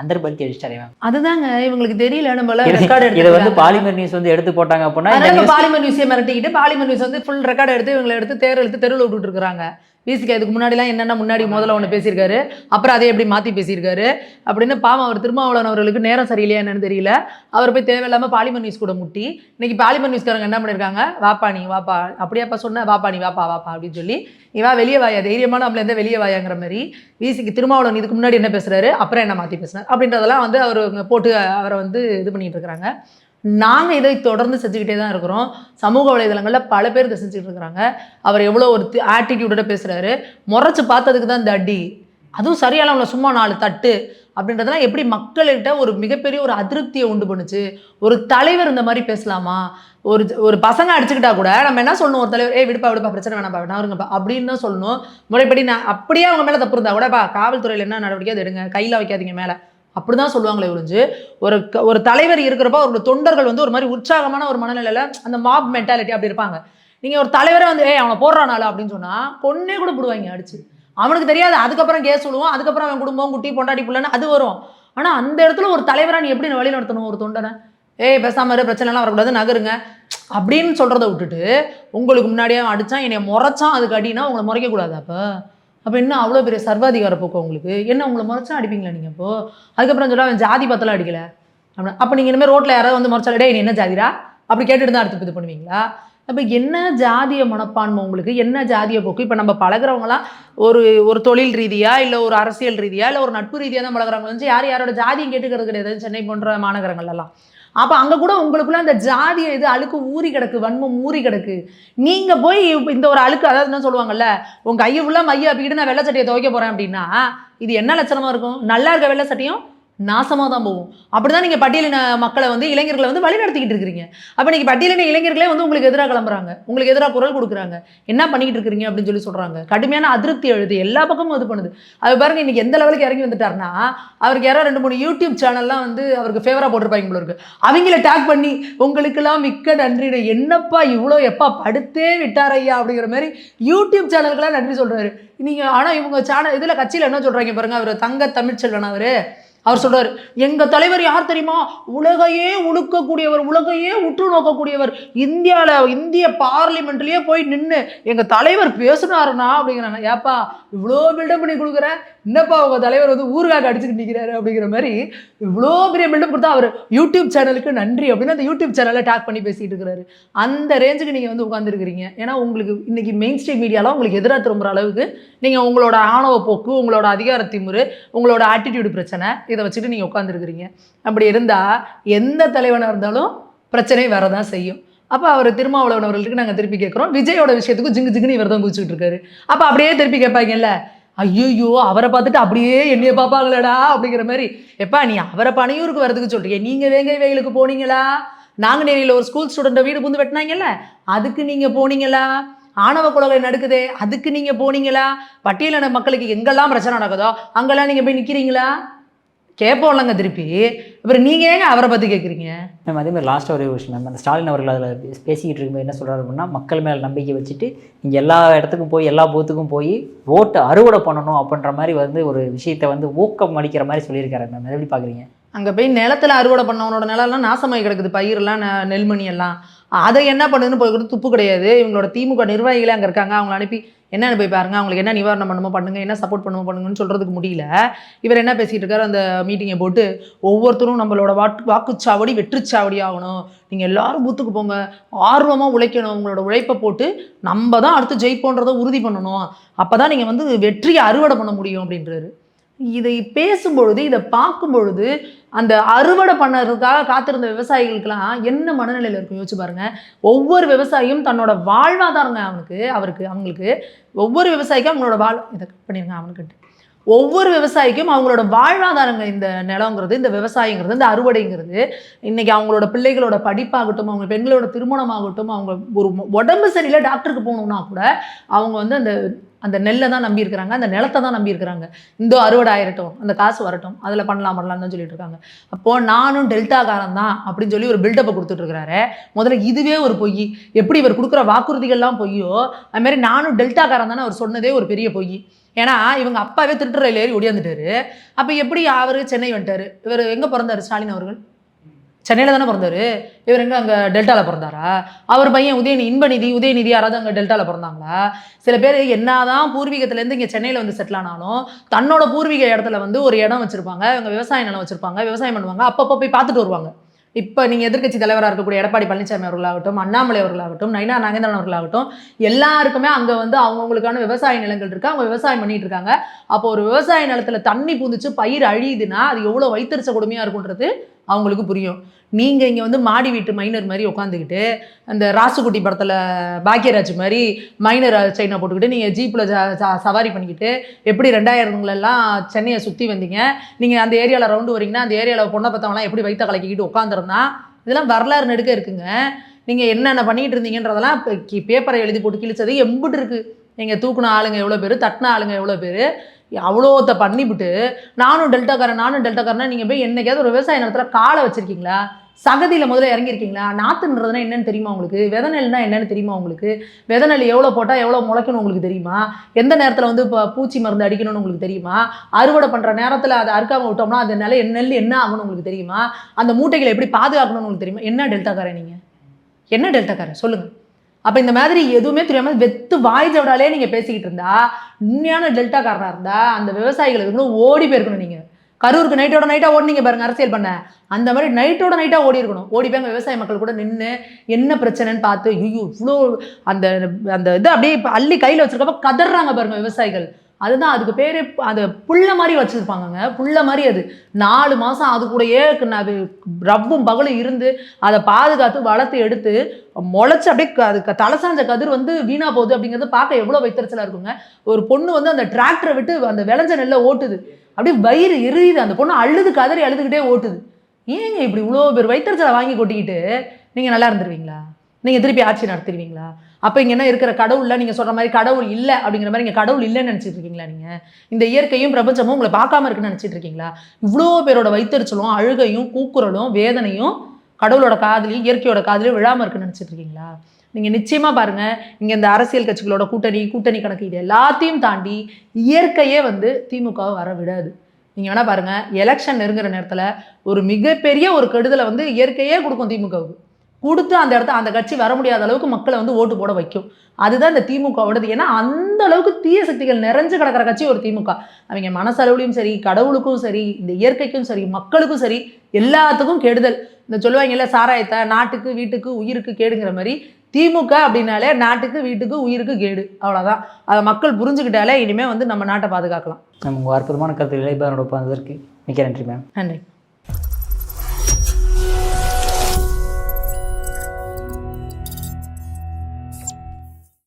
அந்தர்பல்ட்டி அடிச்சிட்டாரே அதுதாங்க இவங்களுக்கு தெரியல நம்மள ரெக்கார்டு இதை வந்து பாலிமர் நியூஸ் வந்து எடுத்து போட்டாங்க அப்படின்னா பாலிமர் நியூஸே மிரட்டிக்கிட்டு பாலிமர் நியூஸ் வந்து ஃபுல் ரெக்கார்டு எடுத்து இவங்களை எடுத்து தேர் எடுத்து தெருவில் விட்டுட்டு இருக்காங்க விசிகா இதுக்கு முன்னாடிலாம் என்னென்ன முன்னாடி முதல்ல ஒன்று பேசியிருக்காரு. அப்புறம் அதை எப்படி மாற்றி பேசியிருக்காரு. அப்படின்னு பாவம் அவர் திருமாவளவன் அவர்களுக்கு நேரம் சரியில்லையா என்னன்னு தெரியல. அவர் போய் தேவையில்லாமல் பாலிமர் நியூஸ் கூட முட்டி. இன்னைக்கு பாலிமர் நியூஸ்காரங்க என்ன பண்ணியிருக்காங்க வாப்பா நீ வாப்பா. அப்படியாப்பா சொன்ன வாப்பா நீ வாப்பா வாப்பா அப்படின்னு சொல்லி இவா வெளியே வாயா. தைரியமான நம்மள எந்த வெளியே வாயாங்கிற மாதிரி விசிக்கு திருமாவளவன் இதுக்கு முன்னாடி என்ன பேசுறாரு? அப்புறம் என்ன மாற்றி பேசுனார் அப்படின்றதெல்லாம் வந்து அவர் போட்டு அவரை வந்து இது பண்ணிட்டு இருக்கிறாங்க நாங்கள் இதை தொடர்ந்து செஞ்சுக்கிட்டே தான் இருக்கிறோம். சமூக வலைதளங்களில் பல பேர் இதை செஞ்சுட்டு இருக்கிறாங்க. அவர் எவ்வளோ ஒரு ஆட்டிடியூடோட பேசுகிறாரு முறைச்சு பார்த்ததுக்கு தான் இந்த அடி. அதுவும் சரியான சும்மா நாலு தட்டு அப்படின்றதெல்லாம் எப்படி மக்கள்கிட்ட ஒரு மிகப்பெரிய ஒரு அதிருப்தியை உண்டு பண்ணுச்சு? ஒரு தலைவர் இந்த மாதிரி பேசலாமா? ஒரு ஒரு பசங்க அடிச்சுக்கிட்டா கூட நம்ம என்ன சொல்லணும்? ஒரு தலைவர் ஏ விடுப்பா விடுப்பா பிரச்சனை வேணாம்ப்பா வேணா இருங்கப்பா அப்படின்னு தான் சொல்லணும். முறைப்படி நான் அப்படியே அவங்க மேலே தப்பு இருந்தா கூடப்பா காவல்துறையில் என்ன நடவடிக்கை எடுங்க. கையில் வைக்காதீங்க மேலே. அப்படி தான் சொல்லுவாங்களே ஒழிஞ்சு ஒரு ஒரு தலைவர் இருக்கிறப்ப அவரோட தொண்டர்கள் வந்து ஒரு மாதிரி உற்சாகமான ஒரு மனநிலையில் அந்த மாப் மென்டாலிட்டி அப்படி இருப்பாங்க. நீங்கள் ஒரு தலைவரே வந்து ஏய் அவனை போடுறானால அப்படின்னு சொன்னால் கொன்னே கூட போடுவாங்க அடிச்சு. அவனுக்கு தெரியாது அதுக்கப்புறம் கேஸ் சொல்லுவோம் அதுக்கப்புறம் அவன் குடும்பம் குட்டி பொண்டாட்டி பிள்ளைன்னு அது வரும். ஆனால் அந்த இடத்துல ஒரு தலைவரை நீ எப்படி வழி நடத்தணும் ஒரு தொண்டனை? ஏய் பேசாமல் இரு பிரச்சனைலாம் வரக்கூடாது நகருங்க. அப்படின்னு சொல்கிறத விட்டுட்டு உங்களுக்கு முன்னாடியே அவன் என்னை முறைச்சான் அதுக்கு அடினா உங்களை முறைக்கக்கூடாது அப்போ? அப்போ என்ன அவ்வளோ பெரிய சர்வாதிகார போக்கு உங்களுக்கு? என்ன உங்களை முறைச்சா அடிப்பீங்களா நீங்கள் இப்போது அதுக்கப்புறம் சொல்ல அவன் ஜாதி பார்த்தலாம் அடிக்கல. அப்படின்னா அப்போ நீங்கள் இனிமேல் ரோட்டில் யாராவது வந்து முறைச்சா டே நீ என்ன ஜாதிரா அப்படி கேட்டுட்டு தான் அடுத்து இது பண்ணுவீங்களா? அப்போ என்ன ஜாதிய மனப்பான்மை உங்களுக்கு? என்ன ஜாதிய போக்கு? இப்போ நம்ம பழகுறவங்களாம் ஒரு ஒரு தொழில் ரீதியாக இல்லை ஒரு அரசியல் ரீதியாக இல்லை ஒரு நட்பு ரீதியாக தான் பழகுறாங்க வந்து யார் யாரோட ஜாதியும் கேட்டுக்கிறது கிடையாது. சென்னை போன்ற மாநகரங்கள்லாம் அப்போ அங்கே கூட உங்களுக்குள்ள அந்த ஜாதிய இது அழுக்கு ஊறி கிடக்கு வன்மம் ஊறி கிடக்கு. நீங்கள் போய் இந்த ஒரு அழுக்கு அதாவது என்ன சொல்லுவாங்கல்ல உங்கள் கையை ஃபுல்லாக மைய அப்படிக்கிட்டு நான் வெள்ளை சட்டையை துவைக்க போகிறேன் அப்படின்னா இது என்ன லட்சணமாக இருக்கும்? நல்லா இருக்க வெள்ளை சட்டையும் நாசமாக தான் போகும். அப்படிதான் நீங்கள் பட்டியலின மக்களை வந்து இளைஞர்களை வந்து வழி நடத்திக்கிட்டு இருக்கிறீங்க. அப்போ நீங்கள் பட்டியலின இளைஞர்களே வந்து உங்களுக்கு எதிராக கிளம்புறாங்க. உங்களுக்கு எதிராக குரல் கொடுக்குறாங்க. என்ன பண்ணிக்கிட்டு இருக்கிறீங்க அப்படின்னு சொல்லி சொல்கிறாங்க கடுமையான அதிருப்தி எழுது. எல்லா பக்கமும் இது பண்ணுது. அது பாருங்க இன்னைக்கு எந்த லெவலுக்கு இறங்கி வந்துட்டாருன்னா அவருக்கு யாரோ ரெண்டு மூணு யூடியூப் சேனல்லாம் வந்து அவருக்கு ஃபேவராக போட்டிருப்பாங்க போல இருக்கு. அவங்கள டேக் பண்ணி உங்களுக்கெல்லாம் மிக்க நன்றி என்னப்பா இவ்வளோ எப்பா படுத்தே விட்டார் ஐயா அப்படிங்கிற மாதிரி யூடியூப் சேனலுக்கெல்லாம் நன்றி சொல்கிறாரு நீங்கள் ஆனால் இவங்க சேனல் இதில் கட்சியில் என்ன சொல்கிறாங்க பாருங்கள் அவர் தங்க தமிழ்ச்செல்வன் அவர். அவர் சொல்றார் எங்க தலைவர் யார் தெரியுமா? உலகையே உழுக்கக்கூடியவர் உலகையே உற்று நோக்கக்கூடியவர். இந்தியாவில் இந்திய பார்லிமெண்ட்லயே போய் நின்று எங்க தலைவர் பேசினாருனா அப்படிங்கிறாங்க. ஏப்பா இவ்வளோ பில்டப் பண்ணி கொடுக்குற? என்னப்பா அவங்க தலைவர் வந்து ஊருக்காக அடிச்சுட்டு நிற்கிறாரு அப்படிங்கிற மாதிரி இவ்வளோ பெரிய பில்டப் கொடுத்தா அவர் யூடியூப் சேனலுக்கு நன்றி அப்படின்னு அந்த யூடியூப் சேனலை டேக் பண்ணி பேசிகிட்டு இருக்கிறாரு அந்த ரேஞ்சுக்கு நீங்கள் வந்து உட்காந்துருக்கிறீங்க ஏன்னா உங்களுக்கு இன்னைக்கு மெயின் ஸ்ட்ரீம் மீடியாலாம் உங்களுக்கு எதிராக திரும்புகிற அளவுக்கு நீங்கள் உங்களோட ஆணவ போக்கு உங்களோட அதிகார திமிரு உங்களோட ஆட்டிடியூடு பிரச்சனை இதை வச்சுட்டு நீங்கள் உட்காந்துருக்கிறீங்க அப்படி இருந்தால் எந்த தலைவனாக இருந்தாலும் பிரச்சனை வரதான் செய்யும். அப்போ அவர் திருமாவளவன் அவர்களுக்கு நாங்கள் திருப்பி கேட்குறோம் விஜயோட விஷயத்துக்கு ஜிங்கு ஜிங்குன்னு இவர் தான் குதிச்சுட்டு இருக்காரு. அப்போ அப்படியே திருப்பி கேட்பாங்கல்ல ஐயோ அவரை பார்த்துட்டு அப்படியே என்னைய பார்ப்பாங்களடா அப்படிங்கிற மாதிரி. எப்பா நீ அவரை பனையூருக்கு வரதுக்கு சொல்கிறீங்க நீங்கள் வேங்கை வயலுக்கு போனீங்களா? நாங்குநேரியில் ஒரு ஸ்கூல் ஸ்டூடெண்ட்டை வீடு புந்து வெட்டினாங்கல்ல அதுக்கு நீங்கள் போனீங்களா? ஆணவ கொலை நடக்குதே அதுக்கு நீங்கள் போனீங்களா? பட்டியலின மக்களுக்கு எங்கெல்லாம் பிரச்சனை நடக்குதோ அங்கெல்லாம் நீங்கள் போய் நிற்கிறீங்களா கேட்போம்லங்க திருப்பி. அப்புறம் நீங்க ஏங்க அவரை பத்தி கேட்குறீங்க மேம் அதே மாதிரி லாஸ்ட்டாக ஒரே விஷயம். மேம் அந்த ஸ்டாலின் அவர்கள் அதில் பேசிக்கிட்டு இருக்கும்போது என்ன சொல்கிறாரு அப்படின்னா மக்கள் மேல் நம்பிக்கை வச்சுட்டு இங்கே எல்லா இடத்துக்கும் போய் எல்லா பூத்துக்கும் போய் ஓட்டு அறுவடை பண்ணணும் அப்படின்ற மாதிரி வந்து ஒரு விஷயத்தை வந்து ஊக்கம் அளிக்கிற மாதிரி சொல்லியிருக்காரு மேம். எப்படி பார்க்குறீங்க அங்கே போய் நிலத்துல அறுவடை பண்ணவனோட நிலம்லாம் நாசமாகி கிடக்குது பயிரெல்லாம் நெல்மணி எல்லாம் அதை என்ன பண்ணுதுன்னு போய் கூட துப்பு கிடையாது. இவங்களோட திமுக நிர்வாகிகளே அங்கே இருக்காங்க. அவங்கள அனுப்பி என்னன்னு போய் பாருங்க அவங்களுக்கு என்ன நிவாரணம் பண்ணுமோ பண்ணுங்க. என்ன சப்போர்ட் பண்ணுமோ பண்ணுங்கன்னு சொல்றதுக்கு முடியல. இவர் என்ன பேசிகிட்டு இருக்காரு? அந்த மீட்டிங்கை போட்டு ஒவ்வொருத்தரும் நம்மளோட வாக்கு வாக்குச்சாவடி வெற்றுச்சாவடி ஆகணும். நீங்கள் எல்லாரும் பூத்துக்கு போங்க. ஆர்வமாக உழைக்கணும். உங்களோட உழைப்பை போட்டு நம்ம தான் அடுத்து ஜெயிப்போன்றதை உறுதி பண்ணணும். அப்போ தான் நீங்கள் வந்து வெற்றியை அறுவடை பண்ண முடியும் அப்படின்றாரு. இதை பேசும்பொழுது இதை பார்க்கும் பொழுது அந்த அறுவடை பண்ணுறதுக்காக காத்திருந்த விவசாயிகளுக்கெல்லாம் என்ன மனநிலையில் இருக்கும்? யோசிச்சு பாருங்க. ஒவ்வொரு விவசாயியும் தன்னோட வாழ்வாதாரங்க அவனுக்கு அவருக்கு அவங்களுக்கு ஒவ்வொரு விவசாயிக்கும் அவங்களோட வாழ் இதை கட் பண்ணிருங்க அவனுக்கிட்ட ஒவ்வொரு விவசாயிக்கும் அவங்களோட வாழ்வாதாரங்க இந்த நிலங்கிறது இந்த விவசாயங்கிறது இந்த அறுவடைங்கிறது. இன்னைக்கு அவங்களோட பிள்ளைகளோட படிப்பாகட்டும் அவங்க பெண்களோட திருமணமாகட்டும் அவங்க ஒரு உடம்பு சரியில்லை டாக்டருக்கு போகணும்னா கூட அவங்க வந்து அந்த அந்த நெல்லை தான் நம்பி இருக்கிறாங்க அந்த நிலத்தை தான் நம்பி இருக்கிறாங்க இந்த அறுவடை ஆயிரட்டும் அந்த காசு வரட்டும் அதில் பண்ணலாம் பண்ணலாம் தான் சொல்லிட்டு இருக்காங்க அப்போ நானும் டெல்டாக்காரன் தான் அப்படின்னு சொல்லி ஒரு பில்டப்பை கொடுத்துட்டு இருக்கிறாரு முதல்ல இதுவே ஒரு பொய். எப்படி இவர் கொடுக்குற வாக்குறுதிகள்லாம் பொய்யோ அதுமாரி நானும் டெல்டாக்காரன் தானே அவர் சொன்னதே ஒரு பெரிய பொய். ஏன்னா இவங்க அப்பாவே திருட்டு ரயில் ஏறி ஒடியாந்துட்டாரு அப்போ எப்படி அவர் சென்னை வந்துட்டாரு? இவர் எங்கே பிறந்தாரு? ஸ்டாலின் அவர்கள்? சென்னையில் தானே பிறந்தாரு. இவர் எங்கே அங்கே டெல்டாவில் பிறந்தாரா? அவர் பையன் உதயநிதி இன்பநிதி உதயநிதி யாராவது அங்கே டெல்டாவில் பிறந்தாங்களா? சில பேர் என்னதான் பூர்வீகத்துலேருந்து இங்கே சென்னையில் வந்து செட்டில் ஆனாலும் தன்னோட பூர்வீக இடத்துல வந்து ஒரு இடம் வச்சுருப்பாங்க இவங்க விவசாய நிலம் வச்சுருப்பாங்க விவசாயம் பண்ணுவாங்க அப்பப்போ போய் பார்த்துட்டு வருவாங்க. இப்போ நீங்கள் எதிர்க்கட்சி தலைவராக இருக்கக்கூடிய எடப்பாடி பழனிசாமி அவர்களாகட்டும் அண்ணாமலை அவர்களாகட்டும் நைனா நாகேந்திரன் அவர்களாகட்டும் எல்லாருக்குமே அங்கே வந்து அவங்கவுங்களுக்கான விவசாய நிலங்கள் இருக்குது அவங்க விவசாயம் பண்ணிட்டு இருக்காங்க. அப்போ ஒரு விவசாய நிலத்தில் தண்ணி பூந்துச்சு பயிர் அழியுதுன்னா அது எவ்வளோ வைத்தறிச்ச கொடுமையாக இருக்குன்றது அவங்களுக்கு புரியும். நீங்கள் இங்கே வந்து மாடி வீட்டு மைனர் மாதிரி உட்காந்துக்கிட்டு அந்த ராசுகுட்டி படத்தில் பாக்கியராஜ் மாதிரி மைனர் செயினை போட்டுக்கிட்டு நீங்கள் ஜீப்பில் சவாரி பண்ணிக்கிட்டு எப்படி ரெண்டாயிரங்களெல்லாம் சென்னையை சுற்றி வந்தீங்க? நீங்கள் அந்த ஏரியாவில் ரவுண்டு வரீங்கன்னா அந்த ஏரியாவில் பொண்ணை பார்த்தவங்களாம் எப்படி வைத்த கலக்கிக்கிட்டு உட்காந்துருந்தா இதெல்லாம் வரலாறு நெடுக்க இருக்குங்க. நீங்கள் என்னென்ன பண்ணிகிட்டு இருந்தீங்கன்றதெல்லாம் இப்போ பேப்பரை எழுதி போட்டு கிழிச்சது எம்பிட்டு இருக்குது நீங்கள் தூக்குன ஆளுங்க எவ்வளோ பேர் தட்டின ஆளுங்க எவ்வளோ பேர். அவ்வளோத்த பண்ணிவிட்டு நானும் டெல்டாக்காரன் நானும் டெல்டாக்காரனா நீங்கள் போய் என்னைக்காவது ஒரு விவசாய நிலத்தில் காலை வச்சுருக்கீங்களா? சகதியில் முதல்ல இறங்கியிருக்கீங்களா நாற்றுன்றதுனா என்னென்னு தெரியுமா உங்களுக்கு? வித நெல்னா என்னன்னு தெரியுமா உங்களுக்கு? வித நெல் எவ்வளோ போட்டால் எவ்வளோ முளைக்கணும் உங்களுக்கு தெரியுமா? எந்த நேரத்தில் வந்து இப்போ பூச்சி மருந்து அடிக்கணும்னு உங்களுக்கு தெரியுமா? அறுவடை பண்ணுற நேரத்தில் அதை அறுக்காமல் விட்டோம்னா அந்த நிலை நெல் என்ன ஆகணும் உங்களுக்கு தெரியுமா? அந்த மூட்டைகளை எப்படி பாதுகாக்கணும்னு உங்களுக்கு தெரியுமா? என்ன டெல்டாக்காரன் நீங்கள் என்ன டெல்டாக்காரன்? சொல்லுங்கள் அப்போ இந்த மாதிரி எதுவுமே தெரியாமல் வெத்து வாய் ஜவடாலே நீங்கள் பேசிக்கிட்டு இருந்தா உண்மையான டெல்டாக்காரனாக இருந்தா அந்த விவசாயிகள் இருக்கணும் ஓடி போயிருக்கணும் நீங்கள் கரூருக்கு நைட்டோட நைட்டாக ஓடினீங்க பாருங்க அரசியல் பண்ண. அந்த மாதிரி நைட்டோட நைட்டாக ஓடி இருக்கணும். ஓடி போய் விவசாய மக்கள் கூட நின்று என்ன பிரச்சனைன்னு பார்த்து ஐயோ இவ்வளோ அந்த அந்த இது அப்படியே அள்ளி கையில் வச்சிருக்கப்ப கதறாங்க பாருங்க விவசாயிகள். அதுதான் அதுக்கு பேர் அது புள்ள மாதிரி வச்சுருப்பாங்கங்க. புள்ள மாதிரி அது. நாலு மாதம் அது கூடயே அது ரவ்வும் பகலும் இருந்து அதை பாதுகாத்து வளர்த்து எடுத்து முளைச்சி அப்படியே அது க- தலை சாஞ்ச கதிர் வந்து வீணா போகுது அப்படிங்கிறது பார்க்க எவ்வளோ வைத்தறிச்சலாக இருக்குங்க. ஒரு பொண்ணு வந்து அந்த டிராக்டரை விட்டு அந்த விளைஞ்ச நெல்லை ஓட்டுது. அப்படியே வயிறு எரியுது. அந்த பொண்ணு அழுது கதறி அழுதுகிட்டே ஓட்டுது. ஏங்க இப்படி இவ்வளோ பேர் வைத்தறிச்சலை வாங்கி கொட்டிக்கிட்டு நீங்கள் நல்லா இருந்துருவீங்களா? நீங்கள் திருப்பி ஆட்சி நடத்திடுவீங்களா அப்போ இங்கே என்ன இருக்கிற கடவுளில் நீங்கள் சொல்கிற மாதிரி கடவுள் இல்லை அப்படிங்கிற மாதிரி இங்கே கடவுள் இல்லைன்னு நினச்சிட்டு இருக்கீங்களா நீங்கள் இந்த இயற்கையும் பிரபஞ்சமும் உங்களை பார்க்காம இருக்குன்னு நினச்சிட்டு இருக்கீங்களா? இவ்வளோ பேரோட வைத்தறிச்சலும் அழுகையும் கூக்குரலும் வேதனையும் கடவுளோட காதலையும் இயற்கையோட காதலையும் விழாமல் இருக்குன்னு நினச்சிட்டு இருக்கீங்களா? நீங்கள் நிச்சயமாக பாருங்கள் இங்கே இந்த அரசியல் கட்சிகளோட கூட்டணி கூட்டணி கணக்கு இது எல்லாத்தையும் தாண்டி இயற்கையே வந்து திமுகவை வர விடாது. நீங்கள் வேணால் பாருங்கள் எலெக்ஷன் நெருங்குற நேரத்தில் ஒரு மிகப்பெரிய ஒரு கெடுதலை வந்து இயற்கையே கொடுக்கும் திமுகவுக்கு. கொடுத்து அந்த இடத்த அந்த கட்சி வர முடியாத அளவுக்கு மக்களை வந்து ஓட்டு போட வைக்கும். அதுதான் இந்த திமுகவோடது. ஏன்னா அந்த அளவுக்கு தீய சக்திகள் நிறைஞ்சு கிடக்கிற கட்சி ஒரு திமுக. அவங்க மனசளவுலையும் சரி கடவுளுக்கும் சரி இந்த இயற்கைக்கும் சரி மக்களுக்கும் சரி எல்லாத்துக்கும் கெடுதல். இந்த சொல்லுவாங்கல்ல சாராயத்தை நாட்டுக்கு வீட்டுக்கு உயிருக்கு கேடுங்கிற மாதிரி திமுக அப்படின்னாலே நாட்டுக்கு வீட்டுக்கு உயிருக்கு கேடு. அவ்வளோதான் அதை மக்கள் புரிஞ்சுக்கிட்டாலே இனிமேல் வந்து நம்ம நாட்டை பாதுகாக்கலாம். நம்ம அற்புதமான கருத்துக்களை இளையபாரனோட உட்கார்ந்ததற்கு மிக்க நன்றி மேம். நன்றி.